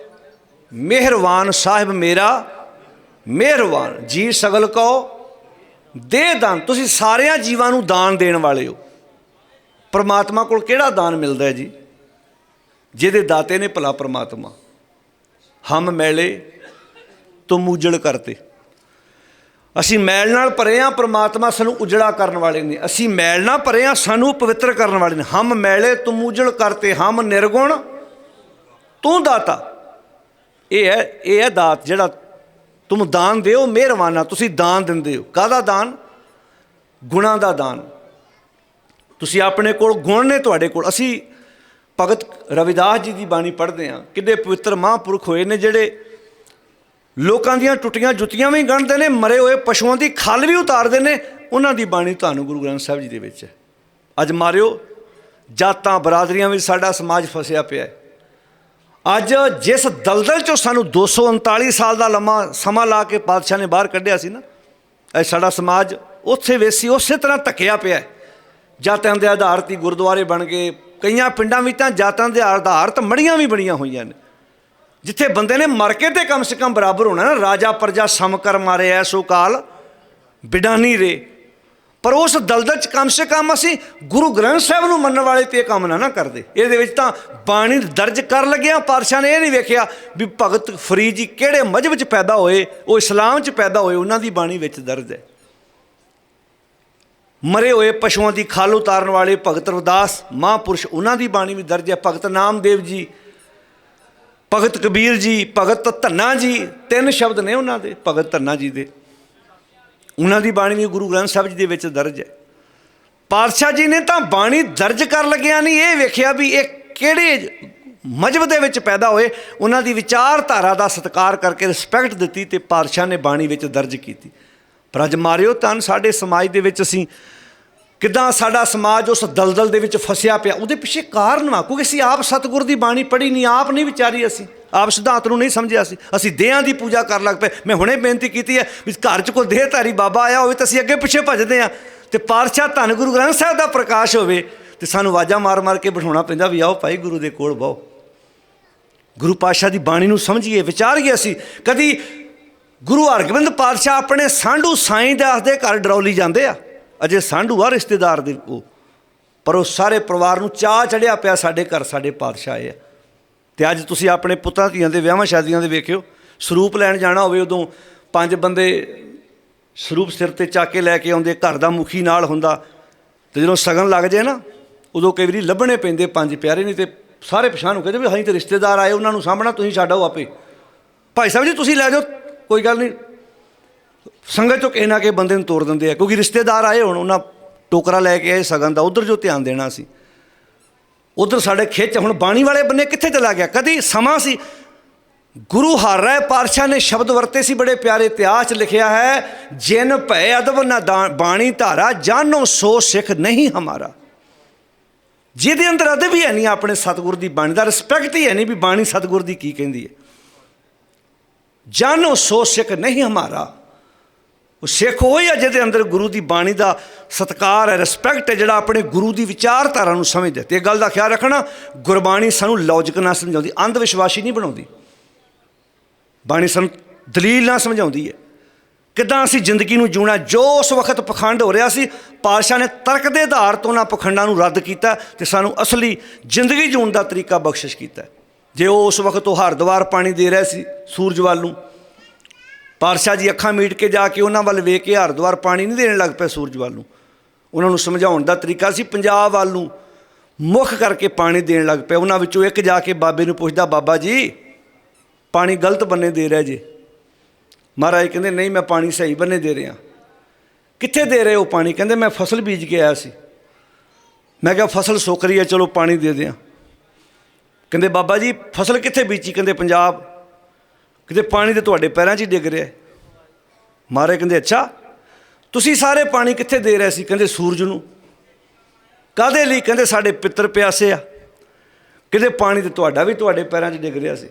ਮਿਹਰਬਾਨ ਸਾਹਿਬ ਮੇਰਾ, ਮਿਹਰਬਾਨ। ਜੀ ਸਗਲ ਕੋ ਦੇ ਦਾਨ। ਤੁਸੀਂ ਸਾਰਿਆਂ ਜੀਵਾਂ ਨੂੰ ਦਾਨ ਦੇਣ ਵਾਲੇ ਹੋ। ਪਰਮਾਤਮਾ ਕੋਲ ਕਿਹੜਾ ਦਾਨ ਮਿਲਦਾ ਹੈ ਜੀ? ਜਿਹਦੇ ਦਾਤੇ ਨੇ ਭਲਾ ਪਰਮਾਤਮਾ। ਹਮ ਮੈਲੇ, ਤੁਮ ਉਜੜ ਕਰਤੇ। ਅਸੀਂ ਮੈਲ ਨਾਲ ਭਰੇ ਆ ਪ੍ਰਮਾਤਮਾ ਸਾਨੂੰ ਉਜੜਾ ਕਰਨ ਵਾਲੇ ਨੇ। ਅਸੀਂ ਮੈਲ ਨਾਲ ਭਰੇ ਆ ਸਾਨੂੰ ਪਵਿੱਤਰ ਕਰਨ ਵਾਲੇ ਨੇ। ਹਮ ਮੈਲੇ ਤੁਮ ਉਜੜ ਕਰਤੇ, ਹਮ ਨਿਰਗੁਣ ਤੂੰ ਦਾਤਾ। ਇਹ ਹੈ ਇਹ ਹੈ ਦਾਤ ਜਿਹੜਾ ਤੁਮ ਦਾਨ ਦਿਓ ਮਿਹਰਵਾਨਾ ਤੁਸੀਂ ਦਾਨ ਦਿੰਦੇ ਹੋ। ਕਾਹਦਾ ਦਾਨ? ਗੁਣਾਂ ਦਾ ਦਾਨ। ਤੁਸੀਂ ਆਪਣੇ ਕੋਲ ਗੁਣ ਨੇ ਤੁਹਾਡੇ ਕੋਲ। ਅਸੀਂ ਭਗਤ ਰਵਿਦਾਸ ਜੀ ਦੀ ਬਾਣੀ ਪੜ੍ਹਦੇ ਆ ਕਿੱਡੇ ਪਵਿੱਤਰ ਮਹਾਂਪੁਰਖ ਹੋਏ ਨੇ ਜਿਹੜੇ ਲੋਕਾਂ ਦੀਆਂ ਟੁੱਟੀਆਂ ਜੁੱਤੀਆਂ ਵੀ ਗੰਢਦੇ ਨੇ, ਮਰੇ ਹੋਏ ਪਸ਼ੂਆਂ ਦੀ ਖੱਲ ਵੀ ਉਤਾਰਦੇ ਨੇ, ਉਹਨਾਂ ਦੀ ਬਾਣੀ ਤੁਹਾਨੂੰ ਗੁਰੂ ਗ੍ਰੰਥ ਸਾਹਿਬ ਜੀ ਦੇ ਵਿੱਚ ਹੈ। ਅੱਜ ਮਾਰਿਓ, ਜਾਤਾਂ ਬਰਾਦਰੀਆਂ ਵਿੱਚ ਸਾਡਾ ਸਮਾਜ ਫਸਿਆ ਪਿਆ ਹੈ। ਅੱਜ ਜਿਸ ਦਲਦਲ ਚੋਂ ਸਾਨੂੰ 239 ਸਾਲ ਦਾ ਲੰਮਾ ਸਮਾਂ ਲਾ ਕੇ ਪਾਤਸ਼ਾਹ ਨੇ ਬਾਹਰ ਕੱਢਿਆ ਸੀ ਨਾ ਅੱਜ ਸਾਡਾ ਸਮਾਜ ਉੱਥੇ ਵੇਸੀ, ਉਸੇ ਤਰ੍ਹਾਂ ਧੱਕਿਆ ਪਿਆ ਜਾਤਾਂ ਦੇ ਆਧਾਰ ਤੇ ਹੀ ਗੁਰਦੁਆਰੇ ਬਣ ਗਏ ਕਈਆਂ ਪਿੰਡਾਂ ਵਿੱਚ ਤਾਂ ਜਾਤਾਂ ਦੇ ਆਧਾਰ ਤੇ ਮੜੀਆਂ ਵੀ ਬਣੀਆਂ ਹੋਈਆਂ ਨੇ। ਜਿੱਥੇ ਬੰਦੇ ਨੇ ਮਰ ਕੇ ਤੇ ਕਮ ਸੇ ਕਮ ਬਰਾਬਰ ਹੋਣਾ ਨਾ, ਰਾਜਾ ਪ੍ਰਜਾ ਸਮ ਕਰ ਮਾਰੇ ਐਸੋ ਕਾਲ ਬਿਡਾਨੀ ਰੇ। ਪਰ ਉਸ ਦਲਦਲ ਚ ਕਮ ਸੇ ਕਮ ਅਸੀਂ ਗੁਰੂ ਗ੍ਰੰਥ ਸਾਹਿਬ ਨੂੰ ਮੰਨਣ ਵਾਲੇ ਤੇ ਇਹ ਕੰਮ ਨਾ ਨਾ ਕਰਦੇ। ਇਹਦੇ ਵਿੱਚ ਤਾਂ ਬਾਣੀ ਦਰਜ ਕਰ ਲੱਗਿਆ, ਪਾਤਸ਼ਾਹ ਨੇ ਇਹ ਨਹੀਂ ਵੇਖਿਆ ਵੀ ਭਗਤ ਫਰੀਦ ਜੀ ਕਿਹੜੇ ਮਜਹਬ ਚ ਪੈਦਾ ਹੋਏ, ਉਹ ਇਸਲਾਮ ਚ ਪੈਦਾ ਹੋਏ, ਉਹਨਾਂ ਦੀ ਬਾਣੀ ਵਿੱਚ ਦਰਜ ਹੈ ਮਰੇ ਹੋਏ ਪਸ਼ੂਆਂ ਦੀ ਖਾਲ ਉਤਾਰਨ ਵਾਲੇ ਭਗਤ ਰਵਿਦਾਸ, ਮਹਾਂਪੁਰਸ਼, ਉਹਨਾਂ ਦੀ ਬਾਣੀ ਵੀ ਦਰਜ ਹੈ ਭਗਤ ਨਾਮਦੇਵ ਜੀ ਭਗਤ ਕਬੀਰ ਜੀ, ਭਗਤ ਧੰਨਾ ਜੀ, ਤਿੰਨ ਸ਼ਬਦ ਨੇ ਉਹਨਾਂ ਦੇ, ਭਗਤ ਧੰਨਾ ਜੀ ਦੇ। ਉਹਨਾਂ ਦੀ ਬਾਣੀ ਵੀ ਗੁਰੂ ਗ੍ਰੰਥ ਸਾਹਿਬ ਜੀ ਦੇ ਵਿੱਚ ਦਰਜ ਹੈ। ਪਾਤਸ਼ਾਹ ਜੀ ਨੇ ਤਾਂ ਬਾਣੀ ਦਰਜ ਕਰ ਲੱਗਿਆ ਨਹੀਂ, ਇਹ ਵੇਖਿਆ ਵੀ ਇਹ ਕਿਹੜੇ ਮਜਹਬ ਦੇ ਵਿੱਚ ਪੈਦਾ ਹੋਏ। ਉਹਨਾਂ ਦੀ ਵਿਚਾਰਧਾਰਾ ਦਾ ਸਤਿਕਾਰ ਕਰਕੇ ਰਿਸਪੈਕਟ ਦਿੱਤੀ ਤੇ ਪਾਤਸ਼ਾਹ ਨੇ ਬਾਣੀ ਵਿੱਚ ਦਰਜ ਕੀਤੀ। ਪਰ ਅੱਜ ਮਾਰਿਓ ਤਨ, ਸਾਡੇ ਸਮਾਜ ਦੇ ਵਿੱਚ ਅਸੀਂ ਕਿਦਾਂ ਸਾਡਾ ਸਮਾਜ ਉਸ ਦਲਦਲ ਦੇ ਵਿੱਚ ਫਸਿਆ ਪਿਆ, ਉਹਦੇ ਪਿੱਛੇ ਕਾਰਨ ਵਾ, ਕਿਉਂਕਿ ਅਸੀਂ ਆਪ ਸਤਿਗੁਰ ਦੀ ਬਾਣੀ ਪੜ੍ਹੀ ਨਹੀਂ, ਆਪ ਨਹੀਂ ਵਿਚਾਰੀ ਅਸੀਂ, ਆਪ ਸਿਧਾਂਤ ਨੂੰ ਨਹੀਂ ਸਮਝਿਆ ਸੀ ਅਸੀਂ ਦੇਹਾਂ ਦੀ ਪੂਜਾ ਕਰਨ ਲੱਗ ਪਏ। ਮੈਂ ਹੁਣੇ ਬੇਨਤੀ ਕੀਤੀ ਹੈ ਵੀ ਘਰ 'ਚ ਕੋਈ ਦੇਹਧਾਰੀ ਬਾਬਾ ਆਇਆ ਹੋਵੇ ਤਾਂ ਅਸੀਂ ਅੱਗੇ ਪਿੱਛੇ ਭੱਜਦੇ ਆ ਤੇ ਪਾਤਸ਼ਾਹ ਧੰਨ ਗੁਰੂ ਗ੍ਰੰਥ ਸਾਹਿਬ ਦਾ ਪ੍ਰਕਾਸ਼ ਹੋਵੇ ਤੇ ਸਾਨੂੰ ਆਵਾਜ਼ਾਂ ਮਾਰ ਮਾਰ ਕੇ ਬਿਠਾਉਣਾ ਪੈਂਦਾ ਵੀ ਆਓ ਭਾਈ ਗੁਰੂ ਦੇ ਕੋਲ ਬਹੁ ਗੁਰੂ ਪਾਤਸ਼ਾਹ ਦੀ ਬਾਣੀ ਨੂੰ ਸਮਝੀਏ, ਵਿਚਾਰੀਏ ਅਸੀਂ, ਕਦੀ ਗੁਰੂ ਹਰਗੋਬਿੰਦ ਪਾਤਸ਼ਾਹ ਆਪਣੇ ਸਾਂਢੂ ਸਾਈਂ ਦਾਸ ਦੇ ਘਰ ਡਰੌਲੀ ਜਾਂਦੇ ਆ। ਅਜੇ ਸਾਂਢੂ ਆ ਰਿਸ਼ਤੇਦਾਰ ਦੇ ਉਹ ਪਰ ਉਹ ਸਾਰੇ ਪਰਿਵਾਰ ਨੂੰ ਚਾਹ ਚੜਿਆ ਪਿਆ ਸਾਡੇ ਘਰ, ਸਾਡੇ ਪਾਤਸ਼ਾਹ ਆਏ ਆ ਤੇ ਅੱਜ ਤੁਸੀਂ ਆਪਣੇ ਪੁੱਤਾਂ, ਧੀਆਂ ਦੇ ਵਿਆਹਾਂ, ਸ਼ਾਦੀਆਂ ਦੇ ਵੇਖਿਓ, ਸਰੂਪ ਲੈਣ ਜਾਣਾ ਹੋਵੇ ਉਦੋਂ ਪੰਜ ਬੰਦੇ ਸਰੂਪ ਸਿਰ ਤੇ ਚੱਕ ਕੇ ਲੈ ਕੇ ਆਉਂਦੇ, ਘਰ ਦਾ ਮੁਖੀ ਨਾਲ ਹੁੰਦਾ, ਤੇ ਜਦੋਂ ਸਗਨ ਲੱਗ ਜਾਏ ਨਾ, ਉਦੋਂ ਕਈ ਵਾਰੀ ਲੱਭਣੇ ਪੈਂਦੇ ਪੰਜ ਪਿਆਰੇ, ਨਹੀਂ ਤੇ ਸਾਰੇ ਪਛਾਣ ਨੂੰ ਕਹਿੰਦੇ ਵੀ ਹਾਂ ਤੇ ਰਿਸ਼ਤੇਦਾਰ ਆਏ, ਉਹਨਾਂ ਨੂੰ ਸਾਹਮਣਾ ਤੁਸੀਂ ਛੱਡੋ ਆਪੇ। ਭਾਈ ਸਾਹਿਬ ਜੀ, ਤੁਸੀਂ ਲੈ ਜਾਓ, ਕੋਈ ਗੱਲ ਨਹੀਂ ਸੰਗਤ ਚੋਂ ਕਿਸੇ ਕਿ ਬੰਦੇ ਨੂੰ ਤੋੜ ਦਿੰਦੇ ਆ, ਕਿਉਂਕਿ ਰਿਸ਼ਤੇਦਾਰ ਆਏ ਹੁਣ, ਉਹਨਾਂ ਟੋਕਰਾ ਲੈ ਕੇ ਆਏ ਸਗਨ ਦਾ, ਉਧਰ ਜੋ ਧਿਆਨ ਦੇਣਾ ਸੀ। ਉਧਰ ਸਾਡੇ ਖਿੱਚ ਹੁਣ ਬਾਣੀ ਵਾਲੇ ਬੰਨੇ ਕਿੱਥੇ ਚਲਾ ਗਿਆ? ਕਦੀ ਸਮਾਂ ਸੀ। ਗੁਰੂ ਹਰ ਰਾਏ ਪਾਤਸ਼ਾਹ ਨੇ ਸ਼ਬਦ ਵਰਤੇ ਸੀ, ਬੜੇ ਪਿਆਰੇ ਇਤਿਹਾਸ 'ਚ ਲਿਖਿਆ ਹੈ, ਜਿਨ ਭੈ ਅਦਬ ਨਾ ਦਾ- ਬਾਣੀ ਧਾਰਾ, ਜਾਨੋ ਸੋ ਸਿੱਖ ਨਹੀਂ ਹਮਾਰਾ। ਜਿਹਦੇ ਅੰਦਰ ਅਦਬ ਹੀ ਹੈ ਨਹੀਂ, ਆਪਣੇ ਸਤਿਗੁਰ ਦੀ ਬਾਣੀ ਦਾ, ਰਿਸਪੈਕਟ ਹੀ ਹੈ ਨਹੀਂ ਵੀ ਬਾਣੀ ਸਤਿਗੁਰ ਦੀ ਕੀ ਕਹਿੰਦੀ ਹੈ। ਜਾਨੋ ਸੋ ਸਿੱਖ ਨਹੀਂ ਹਮਾਰਾ। ਉਹ ਸਿੱਖ ਉਹ ਹੀ ਹੈ ਜਿਹਦੇ ਅੰਦਰ ਗੁਰੂ ਦੀ ਬਾਣੀ ਦਾ ਸਤਕਾਰ ਹੈ ਰਿਸਪੈਕਟ ਹੈ, ਜਿਹੜਾ ਆਪਣੇ ਗੁਰੂ ਦੀ ਵਿਚਾਰਧਾਰਾ ਨੂੰ ਸਮਝਦਾ ਤੇ ਇਹ ਗੱਲ ਦਾ ਖਿਆਲ ਰੱਖਣਾ, ਗੁਰਬਾਣੀ ਸਾਨੂੰ ਲੌਜੀਕ ਨਾਲ ਸਮਝਾਉਂਦੀ ਅੰਧ ਵਿਸ਼ਵਾਸੀ ਨਹੀਂ ਬਣਾਉਂਦੀ। ਬਾਣੀ ਸਾਨੂੰ ਦਲੀਲ ਨਾਲ ਸਮਝਾਉਂਦੀ ਹੈ। ਕਿਦਾਂ ਅਸੀਂ ਜ਼ਿੰਦਗੀ ਨੂੰ ਜਿਉਣਾ, ਜੋ ਉਸ ਵਕਤ ਪਖੰਡ ਹੋ ਰਿਹਾ ਸੀ, ਪਾਤਸ਼ਾਹ ਨੇ ਤਰਕ ਦੇ ਆਧਾਰ ਤੋਂ ਉਹਨਾਂ ਪਖੰਡਾਂ ਨੂੰ ਰੱਦ ਕੀਤਾ ਤੇ ਸਾਨੂੰ ਅਸਲੀ ਜ਼ਿੰਦਗੀ ਜਿਉਣ ਦਾ ਤਰੀਕਾ ਬਖਸ਼ਿਸ਼ ਕੀਤਾ। ਜੇ ਉਹ ਉਸ ਵਕਤ ਉਹ ਹਰਦੁਆਰ ਪਾਣੀ ਦੇ ਰਿਹਾ ਸੀ ਸੂਰਜ ਵੱਲ ਨੂੰ ਪਾਤਸ਼ਾਹ ਜੀ ਅੱਖਾਂ ਮੀਟ ਕੇ ਜਾ ਕੇ ਉਹਨਾਂ ਵੱਲ ਵੇਖ ਕੇ ਹਰਦੁਆਰ ਪਾਣੀ ਨਹੀਂ ਦੇਣ ਲੱਗ ਪਏ ਸੂਰਜ ਵੱਲ ਨੂੰ। ਉਹਨਾਂ ਨੂੰ ਸਮਝਾਉਣ ਦਾ ਤਰੀਕਾ ਸੀ, ਪੰਜਾਬ ਵੱਲ ਨੂੰ ਮੁੱਖ ਕਰਕੇ ਪਾਣੀ ਦੇਣ ਲੱਗ ਪਏ। ਉਹਨਾਂ ਵਿੱਚੋਂ ਇੱਕ ਜਾ ਕੇ ਬਾਬੇ ਨੂੰ ਪੁੱਛਦਾ, ਬਾਬਾ ਜੀ, ਪਾਣੀ ਗਲਤ ਬੰਨੇ ਦੇ ਰਿਹਾ ਜੇ? ਮਹਾਰਾਜ ਕਹਿੰਦੇ, ਨਹੀਂ, ਮੈਂ ਪਾਣੀ ਸਹੀ ਬੰਨੇ ਦੇ ਰਿਹਾ। ਕਿੱਥੇ ਦੇ ਰਹੇ ਹੋ ਪਾਣੀ? ਕਹਿੰਦੇ, ਮੈਂ ਫਸਲ ਬੀਜ ਕੇ ਆਇਆ ਸੀ। ਮੈਂ ਕਿਹਾ, ਫਸਲ ਸੁੱਕ ਰਹੀ ਹੈ, ਚਲੋ ਪਾਣੀ ਦੇ ਦਿਆਂ। ਕਹਿੰਦੇ, ਬਾਬਾ ਜੀ, ਫਸਲ ਕਿੱਥੇ ਬੀਜੀ? ਕਹਿੰਦੇ, ਪੰਜਾਬ ਕਿਤੇ ਪਾਣੀ ਤੇ ਤੁਹਾਡੇ ਪੈਰਾਂ 'ਚ ਹੀ ਡਿੱਗ ਰਿਹਾ ਹੈ। ਮਹਾਰਾਜ ਕਹਿੰਦੇ, ਅੱਛਾ, ਤੁਸੀਂ ਸਾਰੇ ਪਾਣੀ ਕਿੱਥੇ ਦੇ ਰਹੇ ਸੀ? ਕਹਿੰਦੇ, ਸੂਰਜ ਨੂੰ। ਕਾਦੇ ਲਈ? ਕਹਿੰਦੇ, ਸਾਡੇ ਪਿੱਤਰ ਪਿਆਸੇ ਆ। ਕਿਤੇ ਪਾਣੀ ਤੇ ਤੁਹਾਡਾ ਵੀ ਤੁਹਾਡੇ ਪੈਰਾਂ 'ਚ ਡਿੱਗ ਰਿਹਾ ਸੀ।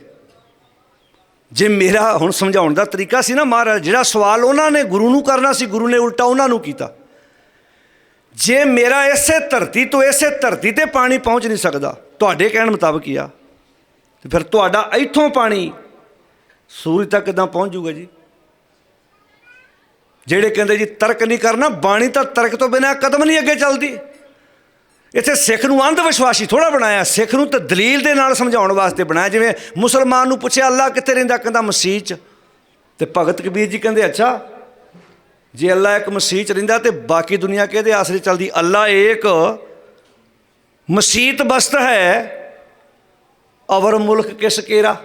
ਜੇ ਮੇਰਾ ਹੁਣ ਸਮਝਾਉਣ ਦਾ ਤਰੀਕਾ ਸੀ ਨਾ ਮਹਾਰਾਜ, ਜਿਹੜਾ ਸਵਾਲ ਉਹਨਾਂ ਨੇ ਗੁਰੂ ਨੂੰ ਕਰਨਾ ਸੀ, ਗੁਰੂ ਨੇ ਉਲਟਾ ਉਹਨਾਂ ਨੂੰ ਕੀਤਾ। ਜੇ ਮੇਰਾ ਇਸੇ ਧਰਤੀ ਤੋਂ ਇਸੇ ਧਰਤੀ ਤੇ ਪਾਣੀ ਪਹੁੰਚ ਨਹੀਂ ਸਕਦਾ, ਤੁਹਾਡੇ ਕਹਿਣ ਮੁਤਾਬਕ ਹੀ ਆ। ਤੇ ਫਿਰ ਤੁਹਾਡਾ ਇੱਥੋਂ ਪਾਣੀ ਸੂਰਜ ਤੱਕ ਕਿਦਾਂ ਪਹੁੰਚ ਜਾਊਗਾ ਜੀ? ਜਿਹੜੇ ਕਹਿੰਦੇ ਜੀ ਤਰਕ ਨਹੀਂ ਕਰਨਾ, ਬਾਣੀ ਤਾਂ ਤਰਕ ਤੋਂ ਬਿਨਾਂ ਕਦਮ ਨਹੀਂ ਅੱਗੇ ਚੱਲਦੀ। ਇੱਥੇ ਸਿੱਖ ਨੂੰ ਅੰਧ ਵਿਸ਼ਵਾਸੀ ਥੋੜਾ ਬਣਾਇਆ, ਸਿੱਖ ਨੂੰ ਤਾਂ ਦਲੀਲ ਦੇ ਨਾਲ ਸਮਝਾਉਣ ਵਾਸਤੇ ਬਣਾਇਆ, ਜਿਵੇਂ ਮੁਸਲਮਾਨ ਨੂੰ ਪੁੱਛਿਆ, ਅੱਲਾ ਕਿੱਥੇ ਰਹਿੰਦਾ? ਕਹਿੰਦਾ ਮਸੀਹ 'ਚ। ਤੇ ਭਗਤ ਕਬੀਰ ਜੀ ਕਹਿੰਦੇ, ਅੱਛਾ, ਜੇ ਅੱਲਾ ਇੱਕ ਮਸੀਹ 'ਚ ਰਹਿੰਦਾ ਤੇ ਬਾਕੀ ਦੁਨੀਆ ਕਿਹਦੇ ਆਸਰੇ ਚੱਲਦੀ? ਅੱਲਾ ਏਕ ਮਸੀਤ ਬਸਤ ਹੈ। ਅਵਰ ਮੁਲਕ ਕਿਸ ਕੇਰਾ?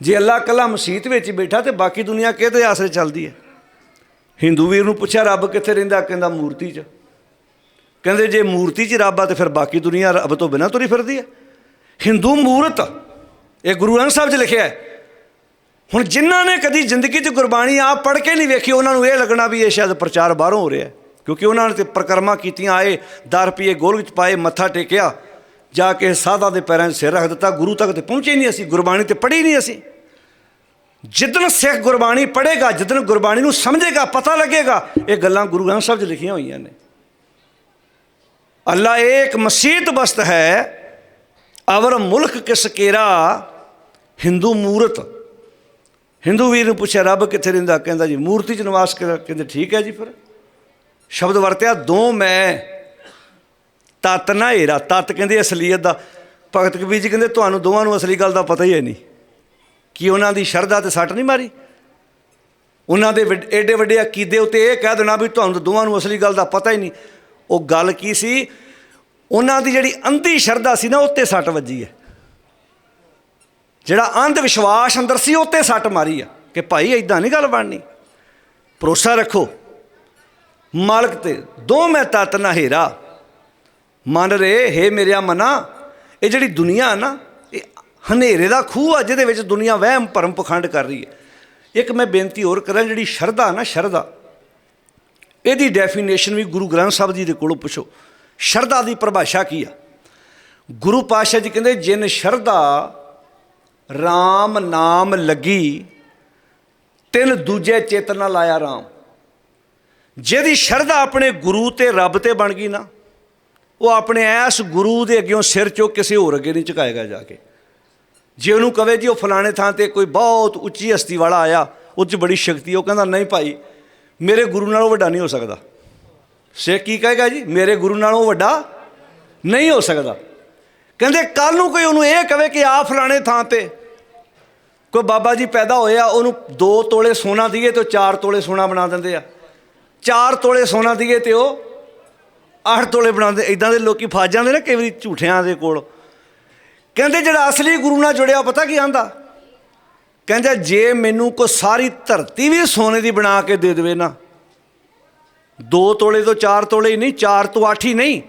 ਜੇ ਅੱਲਾ ਕੱਲਾ ਮਸੀਤ ਵਿੱਚ ਬੈਠਾ ਤੇ ਬਾਕੀ ਦੁਨੀਆ ਕਿਹਦੇ ਆਸਰੇ ਚੱਲਦੀ ਹੈ? ਹਿੰਦੂ ਵੀਰ ਨੂੰ ਪੁੱਛਿਆ, ਰੱਬ ਕਿੱਥੇ ਰਹਿੰਦਾ? ਕਹਿੰਦਾ, ਮੂਰਤੀ 'ਚ। ਕਹਿੰਦੇ, ਜੇ ਮੂਰਤੀ 'ਚ ਰੱਬ ਆ ਤੇ ਫਿਰ ਬਾਕੀ ਦੁਨੀਆ ਰੱਬ ਤੋਂ ਬਿਨਾਂ ਤੁਰੀ ਫਿਰਦੀ ਹੈ? ਹਿੰਦੂ ਮੂਰਤ, ਇਹ ਗੁਰੂ ਗ੍ਰੰਥ ਸਾਹਿਬ 'ਚ ਲਿਖਿਆ ਹੈ, ਹੁਣ ਜਿਨ੍ਹਾਂ ਨੇ ਕਦੀ ਜ਼ਿੰਦਗੀ 'ਚ ਗੁਰਬਾਣੀ ਆਪ ਪੜ੍ਹ ਕੇ ਨਹੀਂ ਵੇਖੀ, ਉਹਨਾਂ ਨੂੰ ਇਹ ਲੱਗਣਾ ਵੀ ਇਹ ਸ਼ਾਇਦ ਪ੍ਰਚਾਰ ਬਾਹਰੋਂ ਹੋ ਰਿਹਾ ਹੈ। ਕਿਉਂਕਿ ਉਹਨਾਂ ਨੇ ਤੇ ਪ੍ਰਕਰਮਾ ਕੀਤੀਆਂ, ਆਏ 10 ਰੁਪਏ ਗੋਲ 'ਚ ਪਾਏ, ਮੱਥਾ ਟੇਕਿਆ, ਜਾ ਕੇ ਸਾਧਾ ਦੇ ਪੈਰਾਂ 'ਚ ਸਿਰ ਰੱਖ ਦਿੱਤਾ, ਗੁਰੂ ਤੱਕ ਤੇ ਪਹੁੰਚੇ ਨਹੀਂ ਅਸੀਂ, ਗੁਰਬਾਣੀ ਤੇ ਪੜ੍ਹੀ ਨਹੀਂ ਅਸੀਂ। ਜਿੱਦਣ ਸਿੱਖ ਗੁਰਬਾਣੀ ਪੜ੍ਹੇਗਾ, ਜਿੱਦਣ ਗੁਰਬਾਣੀ ਨੂੰ ਸਮਝੇਗਾ, ਪਤਾ ਲੱਗੇਗਾ, ਇਹ ਗੱਲਾਂ ਗੁਰੂ ਗ੍ਰੰਥ ਸਾਹਿਬ 'ਚ ਲਿਖੀਆਂ ਹੋਈਆਂ ਨੇ। ਅੱਲਾ ਏਕ ਮਸੀਤ ਬਸਤ ਹੈ, ਅਵਰ ਮੁਲਕ ਕਿਸ ਕੇਰਾ, ਹਿੰਦੂ ਮੂਰਤ। ਹਿੰਦੂ ਵੀਰ ਨੂੰ ਪੁੱਛਿਆ, ਰੱਬ ਕਿੱਥੇ ਰਹਿੰਦਾ? ਕਹਿੰਦਾ, ਜੀ ਮੂਰਤੀ 'ਚ ਨਿਵਾਸ ਕਰ ਕਹਿੰਦੇ, ਠੀਕ ਹੈ ਜੀ ਫਿਰ। ਸ਼ਬਦ ਵਰਤਿਆ, ਦੋ ਮੈਂ, ਤਤ ਨਾ ਹੀਰਾ ਤਤ ਕਹਿੰਦੇ ਅਸਲੀਅਤ ਦਾ। ਭਗਤ ਕਬੀਰ ਜੀ ਕਹਿੰਦੇ, ਤੁਹਾਨੂੰ ਦੋਵਾਂ ਨੂੰ ਅਸਲੀ ਗੱਲ ਦਾ ਪਤਾ ਹੀ ਹੈ ਨਹੀਂ। ਕਿ ਉਹਨਾਂ ਦੀ ਸ਼ਰਧਾ ਤੇ ਸੱਟ ਨਹੀਂ ਮਾਰੀ? ਉਹਨਾਂ ਦੇ ਐਡੇ ਵੱਡੇ ਅਕੀਦੇ ਉੱਤੇ ਇਹ ਕਹਿ ਦੇਣਾ ਵੀ ਤੁਹਾਨੂੰ ਦੋਵਾਂ ਨੂੰ ਅਸਲੀ ਗੱਲ ਦਾ ਪਤਾ ਹੀ ਨਹੀਂ। ਉਹ ਗੱਲ ਕੀ ਸੀ? ਉਹਨਾਂ ਦੀ ਜਿਹੜੀ ਅੰਧੀ ਸ਼ਰਧਾ ਸੀ ਨਾ, ਉੱਤੇ ਸੱਟ ਵੱਜੀ ਹੈ। ਜਿਹੜਾ ਅੰਧ ਵਿਸ਼ਵਾਸ ਅੰਦਰ ਸੀ, ਉੱਤੇ ਸੱਟ ਮਾਰੀ ਆ। ਕਿ ਭਾਈ ਇਦਾਂ ਨਹੀਂ ਗੱਲ ਬਣਨੀ। ਭਰੋਸਾ ਰੱਖੋ। ਮਾਲਕ ਤੇ ਦੋ ਮੈਂ ਤਤ ਨਾ ਹੀਰਾ। ਮੰਨ ਰੇ ਹੈ ਮੇਰਿਆ ਮਨਾ, ਇਹ ਜਿਹੜੀ ਦੁਨੀਆ ਨਾ, ਇਹ ਹਨੇਰੇ ਦਾ ਖੂਹ ਆ, ਜਿਹਦੇ ਵਿੱਚ ਦੁਨੀਆ ਵਹਿਮ ਭਰਮ ਪਖੰਡ ਕਰ ਰਹੀ ਹੈ। ਇੱਕ ਮੈਂ ਬੇਨਤੀ ਹੋਰ ਕਰਾਂ, ਜਿਹੜੀ ਸ਼ਰਧਾ ਨਾ, ਸ਼ਰਧਾ। ਇਹਦੀ ਡੈਫੀਨੇਸ਼ਨ ਵੀ ਗੁਰੂ ਗ੍ਰੰਥ ਸਾਹਿਬ ਜੀ ਦੇ ਕੋਲੋਂ ਪੁੱਛੋ। ਸ਼ਰਧਾ ਦੀ ਪਰਿਭਾਸ਼ਾ ਕੀ ਆ? ਗੁਰੂ ਪਾਤਸ਼ਾਹ ਜੀ ਕਹਿੰਦੇ, ਜਿਨ ਸ਼ਰਧਾ RAM ਨਾਮ ਲੱਗੀ, ਤਿੰਨ ਦੂਜੇ ਚੇਤਨ ਨਾਲ ਲਾਇਆ RAM ਜਿਹਦੀ ਸ਼ਰਧਾ ਆਪਣੇ ਗੁਰੂ ਤੇ ਰੱਬ ਤੇ ਬਣ ਗਈ ਨਾ, ਉਹ ਆਪਣੇ ਐਸ ਗੁਰੂ ਦੇ ਅੱਗੇ ਸਿਰ 'ਚੋਂ ਕਿਸੇ ਹੋਰ ਅੱਗੇ ਨਹੀਂ ਝੁਕਾਏਗਾ ਜਾ ਕੇ। ਜੇ ਉਹਨੂੰ ਕਵੇ ਜੀ ਉਹ ਫਲਾਣੇ ਥਾਂ ਤੇ ਕੋਈ ਬਹੁਤ ਉੱਚੀ ਹਸਤੀ ਵਾਲਾ ਆਇਆ, ਉਹ 'ਚ ਬੜੀ ਸ਼ਕਤੀ, ਉਹ ਕਹਿੰਦਾ, ਨਹੀਂ ਭਾਈ, ਮੇਰੇ ਗੁਰੂ ਨਾਲੋਂ ਵੱਡਾ ਨਹੀਂ ਹੋ ਸਕਦਾ। ਸਿੱਖ ਕੀ ਕਹੇਗਾ ਜੀ? ਮੇਰੇ ਗੁਰੂ ਨਾਲੋਂ ਵੱਡਾ ਨਹੀਂ ਹੋ ਸਕਦਾ। ਕਹਿੰਦੇ ਕੱਲ ਨੂੰ ਕੋਈ ਉਹਨੂੰ ਇਹ ਕਵੇ ਕਿ ਆ ਫਲਾਣੇ ਥਾਂ ਤੇ ਕੋਈ ਬਾਬਾ ਜੀ ਪੈਦਾ ਹੋਇਆ, ਉਹਨੂੰ 2 ਤੋਲੇ ਸੋਨਾ ਦਈਏ ਤੇ ਉਹ 4 ਤੋਲੇ ਸੋਨਾ ਬਣਾ ਦਿੰਦੇ ਆ। 4 ਤੋਲੇ ਸੋਨਾ ਦਈਏ ਤੇ ਉਹ 8 ਤੋਲੇ ਬਣਾਉਂਦੇ ਇਦਾਂ ਦੇ ਲੋਕੀ ਫਸ ਜਾਂਦੇ ਨੇ, ਕਈ ਵਾਰੀ ਝੂਠਿਆਂ ਦੇ ਕੋਲ। ਕਹਿੰਦੇ ਜਿਹੜਾ ਅਸਲੀ ਗੁਰੂ ਨਾਲ ਜੁੜਿਆ, ਪਤਾ ਕੀ ਆਂਦਾ? ਕਹਿੰਦਾ, ਜੇ ਮੈਨੂੰ ਕੋ ਸਾਰੀ ਧਰਤੀ ਵੀ ਸੋਨੇ ਦੀ ਬਣਾ ਕੇ ਦੇ ਦੇਵੇ ਨਾ 2 ਤੋਲੇ ਤੋਂ 4 ਤੋਲੇ ਹੀ ਨਹੀਂ 4 ਤੋਂ 8 ਹੀ ਨਹੀਂ,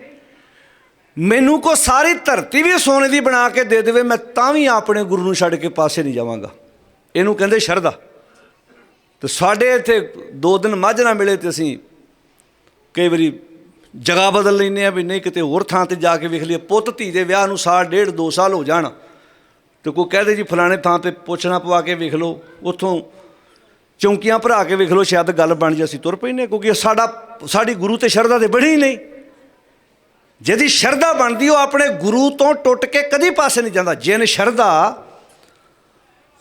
ਮੈਨੂੰ ਕੋ ਸਾਰੀ ਧਰਤੀ ਵੀ ਸੋਨੇ ਦੀ ਬਣਾ ਕੇ ਦੇ ਦੇਵੇ, ਮੈਂ ਤਾਂ ਵੀ ਆਪਣੇ ਗੁਰੂ ਨੂੰ ਛੱਡ ਕੇ ਪਾਸੇ ਨਹੀਂ ਜਾਵਾਂਗਾ। ਇਹਨੂੰ ਕਹਿੰਦੇ ਸ਼ਰਧਾ। ਤੇ ਸਾਡੇ ਇੱਥੇ ਦੋ ਦਿਨ ਮੱਝ ਨਾ ਮਿਲੇ ਤੇ ਅਸੀਂ ਕਈ ਵਾਰੀ ਜਗ੍ਹਾ ਬਦਲ ਲੈਂਦੇ ਆ ਵੀ ਨਹੀਂ ਕਿਤੇ ਹੋਰ ਥਾਂ ਤੇ ਜਾ ਕੇ ਵੇਖ ਲਈਏ। ਪੁੱਤ ਧੀ ਦੇ ਵਿਆਹ ਨੂੰ ਸਾਲ ਡੇਢ ਦੋ ਸਾਲ ਹੋ ਜਾਣ। ਤੇ ਕੋਈ ਕਹਦੇ ਜੀ ਫਲਾਣੇ ਥਾਂ ਤੇ ਪੁੱਛਣਾ ਪਵਾ ਕੇ ਵੇਖ ਲਓ, ਉੱਥੋਂ ਚੌਂਕੀਆਂ ਭਰਾ ਕੇ ਵੇਖ ਲਓ, ਸ਼ਾਇਦ ਗੱਲ ਬਣ ਜੇ ਅਸੀਂ ਤੁਰ ਪੈਨੇ ਕਿਉਂਕਿ ਸਾਡਾ, ਸਾਡੀ ਗੁਰੂ ਤੇ ਸ਼ਰਧਾ ਤੇ ਬਣੀ ਹੀ ਨਹੀਂ। ਜਿਹਦੀ ਸ਼ਰਧਾ ਬਣਦੀ ਉਹ ਆਪਣੇ ਗੁਰੂ ਤੋਂ ਟੁੱਟ ਕੇ ਕਦੀ ਪਾਸੇ ਨਹੀਂ ਜਾਂਦਾ। ਜਿਨ ਸ਼ਰਧਾ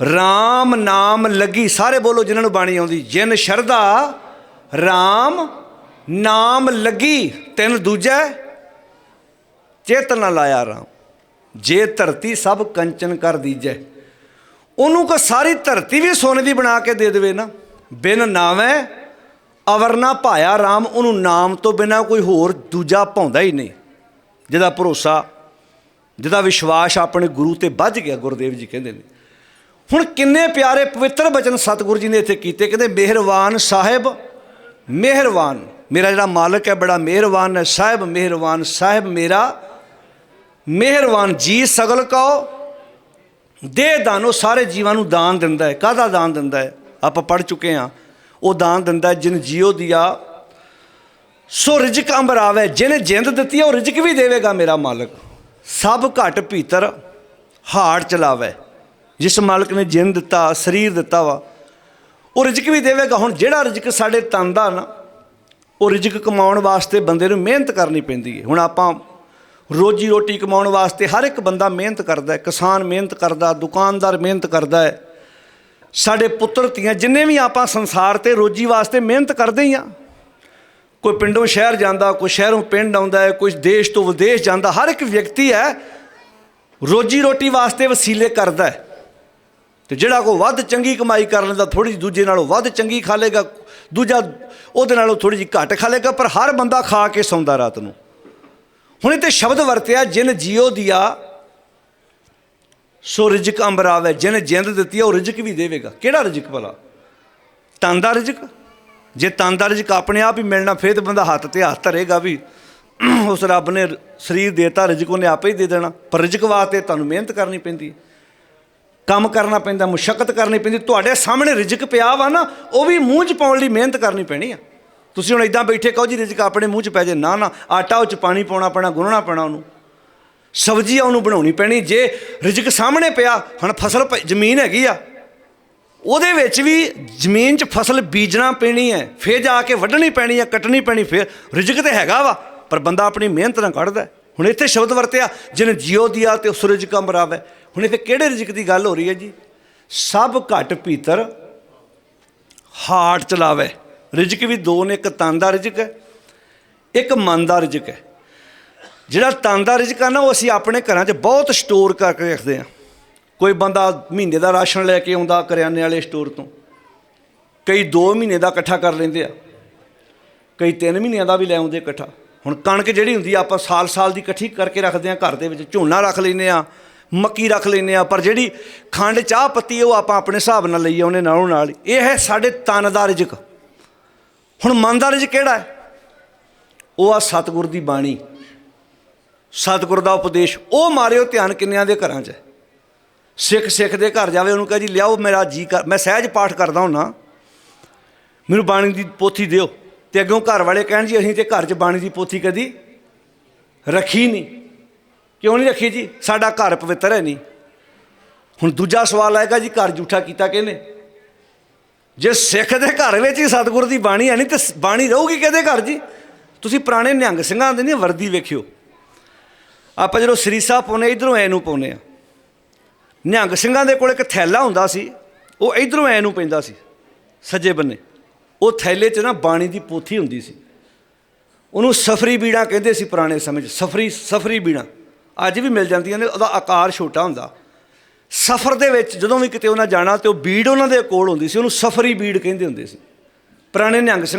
RAM ਨਾਮ ਲੱਗੀ, ਸਾਰੇ ਬੋਲੋ ਜਿਨ੍ਹਾਂ ਨੂੰ ਬਾਣੀ ਆਉਂਦੀ। ਜਿਨ ਸ਼ਰਧਾ RAM ਨਾਮ ਲੱਗੀ, ਤਿੰਨ ਦੂਜਾ, ਚੇਤਨ ਨਾਲ ਲਾਇਆ ਰਾਮ। ਜੇ ਧਰਤੀ ਸਭ ਕੰਚਨ ਕਰ ਦੀਜੈ। ਉਹਨੂੰ ਕੋ ਸਾਰੀ ਧਰਤੀ ਵੀ ਸੋਨੇ ਦੀ ਬਣਾ ਕੇ ਦੇ ਦੇਵੇ ਨਾ। ਬਿਨ ਨਾਵੇਂ ਅਵਰ ਨਾ ਭਾਇਆ ਰਾਮ, ਉਹਨੂੰ ਨਾਮ ਤੋਂ ਬਿਨਾ ਕੋਈ ਹੋਰ ਦੂਜਾ ਪਾਉਂਦਾ ਹੀ ਨਹੀਂ। ਜਿਹਦਾ ਭਰੋਸਾ, ਜਿਹਦਾ ਵਿਸ਼ਵਾਸ ਆਪਣੇ ਗੁਰੂ ਤੇ ਵੱਜ ਗਿਆ, ਗੁਰਦੇਵ ਜੀ ਕਹਿੰਦੇ ਨੇ। ਹੁਣ ਕਿੰਨੇ ਪਿਆਰੇ ਪਵਿੱਤਰ ਬਚਨ ਸਤਿਗੁਰੂ ਜੀ ਨੇ ਇੱਥੇ ਕੀਤੇ। ਕਹਿੰਦੇ ਮਿਹਰਵਾਨ ਸਾਹਿਬ ਮਿਹਰਵਾਨ ਮੇਰਾ ਜਿਹੜਾ ਮਾਲਕ ਹੈ, ਬੜਾ ਮਿਹਰਬਾਨ ਹੈ। ਸਾਹਿਬ ਮਿਹਰਬਾਨ, ਸਾਹਿਬ ਮੇਰਾ। ਮਿਹਰਬਾਨ, ਜੀ ਸਗਲ ਕਉ ਦੇ ਦਾਨੋ ਸਾਰੇ ਜੀਵਾਂ ਨੂੰ ਦਾਨ ਦਿੰਦਾ ਹੈ। ਕਾਹਦਾ ਦਾਨ ਦਿੰਦਾ ਹੈ? ਆਪਾਂ ਪੜ ਚੁੱਕੇ ਹਾਂ। ਉਹ ਦਾਨ ਦਿੰਦਾ ਜਿਨ ਜੀਓ ਦਿਆ, ਸੋ ਰਿਜਕ ਅੰਬਰ ਜਿਹਨੇ ਜਿੰਦ ਦਿੱਤੀ ਹੈ, ਉਹ ਰਿਜਕ ਵੀ ਦੇਵੇਗਾ ਮੇਰਾ ਮਾਲਕ। ਸਭ ਘਟ ਭੀਤਰ ਹਾੜ ਚਲਾਵੇ। ਜਿਸ ਮਾਲਕ ਨੇ ਜਿੰਦ ਦਿੱਤਾ, ਸਰੀਰ ਦਿੱਤਾ ਵਾ, ਉਹ ਰਿਜਕ ਵੀ ਦੇਵੇਗਾ। ਹੁਣ ਜਿਹੜਾ ਰਿਜਕ ਸਾਡੇ ਤਨ ਦਾ ਨਾ ਉਹ ਰਿਜਕ ਕਮਾਉਣ ਵਾਸਤੇ ਬੰਦੇ ਨੂੰ ਮਿਹਨਤ ਕਰਨੀ ਪੈਂਦੀ ਹੈ। ਹੁਣ ਆਪਾਂ ਰੋਜੀ ਰੋਟੀ ਕਮਾਉਣ ਵਾਸਤੇ ਹਰ ਇੱਕ ਬੰਦਾ ਮਿਹਨਤ ਕਰਦਾ ਹੈ। ਕਿਸਾਨ ਮਿਹਨਤ ਕਰਦਾ, ਦੁਕਾਨਦਾਰ ਮਿਹਨਤ ਕਰਦਾ ਹੈ। ਸਾਡੇ ਪੁੱਤਰ, ਧੀਆਂ ਜਿੰਨੇ ਵੀ ਆਪਾਂ ਸੰਸਾਰ ਤੇ ਰੋਜੀ ਵਾਸਤੇ ਮਿਹਨਤ ਕਰਦੇ ਹੀ ਆ, ਕੋਈ ਪਿੰਡੋਂ ਸ਼ਹਿਰ ਜਾਂਦਾ, ਕੋਈ ਸ਼ਹਿਰੋਂ ਪਿੰਡ ਆਉਂਦਾ ਹੈ, ਕੋਈ ਦੇਸ਼ ਤੋਂ ਵਿਦੇਸ਼ ਜਾਂਦਾ, ਹਰ ਇੱਕ ਵਿਅਕਤੀ ਹੈ, ਰੋਜੀ ਰੋਟੀ ਵਾਸਤੇ ਵਸੀਲੇ ਕਰਦਾ ਹੈ। ਤੇ ਜਿਹੜਾ ਕੋ ਵੱਧ ਚੰਗੀ ਕਮਾਈ ਕਰ ਲੈਂਦਾ ਥੋੜੀ ਦੂਜੇ ਨਾਲੋਂ ਵੱਧ ਚੰਗੀ ਖਾ ਲੇਗਾ ਦੂਜਾ ਉਹਦੇ ਨਾਲੋਂ ਥੋੜੀ ਜਿਹੀ ਘੱਟ ਖਾ ਲੇਗਾ ਪਰ ਹਰ ਬੰਦਾ ਖਾ ਕੇ ਸੌਂਦਾ ਰਾਤ ਨੂੰ। ਹੁਣ ਇਹ ਤੇ ਸ਼ਬਦ ਵਰਤਿਆ ਜਿਨ ਜੀਓ ਦਿਆ ਸੋ ਰਿਜਕ ਅੰਬਰਾਵੇ ਜਿਨ ਜਿੰਦ ਦਿੱਤੀ ਆ, ਉਹ ਰਿਜਕ ਵੀ ਦੇਵੇਗਾ। ਕਿਹੜਾ ਰਿਜਕ ਭਲਾ? ਤਨ ਦਾ ਰਿਜਕ? ਜੇ ਤਨ ਦਾ ਰਿਜਕ ਆਪਣੇ ਆਪ ਹੀ ਮਿਲਣਾ ਫਿਰ ਤੇ ਬੰਦਾ ਹੱਥ ਤੇ ਹੱਥ ਧਰੇਗਾ ਵੀ ਉਸ ਰੱਬ ਨੇ ਸਰੀਰ ਦੇਤਾ ਰਿਜਕ ਉਹਨੇ ਆਪੇ ਹੀ ਦੇ ਦੇਣਾ। ਪਰ ਰਿਜਕ ਵਾਸਤੇ ਤੁਹਾਨੂੰ ਮਿਹਨਤ ਕਰਨੀ ਪੈਂਦੀ ਹੈ। ਕੰਮ ਕਰਨਾ ਪੈਂਦਾ ਮੁਸ਼ਕਲ ਕਰਨੀ ਪੈਂਦੀ, ਤੁਹਾਡੇ ਸਾਹਮਣੇ ਰਿਜਕ ਪਿਆ ਵਾ ਨਾ, ਉਹ ਵੀ ਮੂੰਹ 'ਚ ਪਾਉਣ ਲਈ ਮਿਹਨਤ ਕਰਨੀ ਪੈਣੀ ਆ। ਤੁਸੀਂ ਹੁਣ ਇਦਾਂ ਬੈਠੇ ਕਹੋ ਜੀ, ਰਿਜਕ ਆਪਣੇ ਮੂੰਹ 'ਚ ਪੈ ਜੇ, ਨਾ ਨਾ, ਆਟਾ ਉਹ 'ਚ ਪਾਣੀ ਪਾਉਣਾ ਪੈਣਾ, ਗੁੰਨਣਾ ਪੈਣਾ ਉਹਨੂੰ। ਸਬਜ਼ੀ ਆ ਉਹਨੂੰ ਬਣਾਉਣੀ ਪੈਣੀ, ਜੇ ਰਿਜਕ ਸਾਹਮਣੇ ਪਿਆ, ਹੁਣ ਫਸਲ ਪ- ਜ਼ਮੀਨ ਹੈਗੀ ਆ, ਉਹਦੇ ਵਿੱਚ ਵੀ ਜ਼ਮੀਨ 'ਚ ਫਸਲ ਬੀਜਣਾ ਪੈਣੀ ਹੈ, ਫੇਰ ਜਾ ਕੇ ਵੱਢਣੀ ਪੈਣੀ ਹੈ, ਕੱਟਣੀ ਪੈਣੀ, ਫੇਰ ਰਿਜਕ ਤੇ ਹੈਗਾ ਵਾ, ਪਰ ਬੰਦਾ ਆਪਣੀ ਮਿਹਨਤ ਨਾਲ ਕੱਢਦਾ ਹੁਣ ਇੱਥੇ ਸ਼ਬਦ ਵਰਤਿਆ ਜਿਨ ਜਿਉ ਦਿਆ ਤੇ ਉਸ ਰਿਜਕ ਅੰਬਰਾਵੇ ਹੁਣ ਇੱਥੇ ਕਿਹੜੇ ਰਿਜਕ ਦੀ ਗੱਲ ਹੋ ਰਹੀ ਹੈ ਜੀ? ਸਭ ਘਟ ਭੀਤਰ, ਹਾਰਟ ਚਲਾਵੇ। ਰਿਜਕ ਵੀ ਦੋ ਨੇ, ਇੱਕ ਤਨ ਦਾ ਰਿਜਕ ਹੈ, ਇੱਕ ਮਨ ਦਾ ਰਿਜਕ ਹੈ। ਜਿਹੜਾ ਤਨ ਦਾ ਰਿਜਕ ਆ ਨਾ, ਉਹ ਅਸੀਂ ਆਪਣੇ ਘਰਾਂ 'ਚ ਬਹੁਤ ਸਟੋਰ ਕਰਕੇ ਰੱਖਦੇ ਆ ਕੋਈ ਬੰਦਾ ਮਹੀਨੇ ਦਾ ਰਾਸ਼ਨ ਲੈ ਕੇ ਆਉਂਦਾ ਕਰਿਆਨੇ ਵਾਲੇ ਸਟੋਰ ਤੋਂ। ਕਈ 2 ਮਹੀਨੇ ਦਾ ਇਕੱਠਾ ਕਰ ਲੈਂਦੇ ਆ। ਕਈ 3 ਮਹੀਨਿਆਂ ਦਾ ਵੀ ਲੈ ਆਉਂਦੇ ਇਕੱਠਾ। ਹੁਣ ਕਣਕ ਜਿਹੜੀ ਹੁੰਦੀ ਆ, ਆਪਾਂ ਸਾਲ-ਸਾਲ ਦੀ ਇਕੱਠੀ ਕਰਕੇ ਰੱਖਦੇ ਆ ਘਰ ਦੇ ਵਿੱਚ ਝੋਨਾ ਰੱਖ ਲੈਂਦੇ ਆ ਮੱਕੀ ਰੱਖ ਲੈਂਦੇ ਆ ਪਰ ਜਿਹੜੀ ਖੰਡ ਚਾਹ ਪੱਤੀ ਹੈ, ਉਹ ਆਪਾਂ ਆਪਣੇ ਹਿਸਾਬ ਨਾਲ ਲਈ ਉਹਨੇ ਨਾਲੋਂ ਨਾਲ ਇਹ ਹੈ ਸਾਡੇ ਤਨ ਦਾ ਰਿਜਕ। ਹੁਣ ਮਨ ਦਾ ਰਿਜਕ ਕਿਹੜਾ ਹੈ? ਉਹ ਆ ਸਤਿਗੁਰ ਦੀ ਬਾਣੀ। ਸਤਿਗੁਰ ਦਾ ਉਪਦੇਸ਼। ਉਹ ਮਾਰਿਓ ਧਿਆਨ ਕਿੰਨਿਆਂ ਦੇ ਘਰਾਂ 'ਚ। ਸਿੱਖ ਸਿੱਖ ਦੇ ਘਰ ਜਾਵੇ ਉਹਨੂੰ ਕਹੇ ਜੀ ਲਿਆਓ ਮੇਰਾ ਜੀ ਕਰ ਮੈਂ ਸਹਿਜ ਪਾਠ ਕਰਦਾ ਹੁੰਨਾ। ਮੈਨੂੰ ਬਾਣੀ ਦੀ ਪੋਥੀ ਦਿਓ। ਤੇ ਅੱਗੋਂ ਘਰ ਵਾਲੇ ਕਹਿਣ ਜੀ ਅਸੀਂ ਤੇ ਘਰ 'ਚ ਬਾਣੀ ਦੀ ਪੋਥੀ ਕਦੀ ਰੱਖੀ ਨਹੀਂ। ਕਿਉਂ ਨਹੀਂ ਰੱਖੀ ਜੀ? ਸਾਡਾ ਘਰ ਪਵਿੱਤਰ ਹੈ ਨਹੀਂ। ਹੁਣ ਦੂਜਾ ਸਵਾਲ ਆਏਗਾ ਜੀ, ਘਰ ਝੂਠਾ ਕੀਤਾ ਕਿਹਨੇ? ਜੇ ਸਿੱਖ ਦੇ ਘਰ ਵਿੱਚ ਹੀ ਸਤਿਗੁਰ ਦੀ ਬਾਣੀ ਹੈ ਨਹੀਂ, ਤੇ ਸ- ਬਾਣੀ ਰਹੂਗੀ ਕਿਹਦੇ ਘਰ ਜੀ? ਤੁਸੀਂ ਪੁਰਾਣੇ ਨਿਹੰਗ ਸਿੰਘਾਂ ਦੇ ਨਹੀਂ, ਵਰਦੀ ਵੇਖਿਓ। ਆਪਾਂ ਜਦੋਂ ਸ੍ਰੀ ਸਾਹਿਬ ਪਾਉਨੇ ਇਧਰੋਂ ਐ ਨੂੰ ਪਾਉਨੇ ਆ ਨਿਹੰਗ ਸਿੰਘਾਂ ਦੇ ਕੋਲ ਇੱਕ ਥੈਲਾ ਹੁੰਦਾ ਸੀ, ਉਹ ਇਧਰੋਂ ਐ ਨੂੰ ਪੈਂਦਾ ਸੀ, ਸੱਜੇ ਬੰਨੇ। ਉਹ ਥੈਲੇ 'ਚ ਨਾ ਬਾਣੀ ਦੀ ਪੋਥੀ ਹੁੰਦੀ ਸੀ। ਉਹਨੂੰ ਸਫਰੀ ਬੀੜਾ ਕਹਿੰਦੇ ਸੀ ਪੁਰਾਣੇ ਸਮੇਂ 'ਚ, ਸਫਰੀ ਸਫਰੀ ਬੀੜਾ। ਅੱਜ ਵੀ ਮਿਲ ਜਾਂਦੀਆਂ ਨੇ, ਉਹਦਾ ਆਕਾਰ ਛੋਟਾ ਹੁੰਦਾ। ਸਫ਼ਰ ਦੇ ਵਿੱਚ ਜਦੋਂ ਵੀ ਕਿਤੇ ਉਹਨਾਂ ਜਾਣਾ ਤੇ ਉਹ ਬੀੜ ਉਹਨਾਂ ਦੇ ਕੋਲ ਹੁੰਦੀ ਸੀ, ਉਹਨੂੰ ਸਫਰੀ ਬੀੜ ਕਹਿੰਦੇ ਹੁੰਦੇ ਸੀ। ਪੁਰਾਣੇ ਨਿਹੰਗ ਸਿੰਘ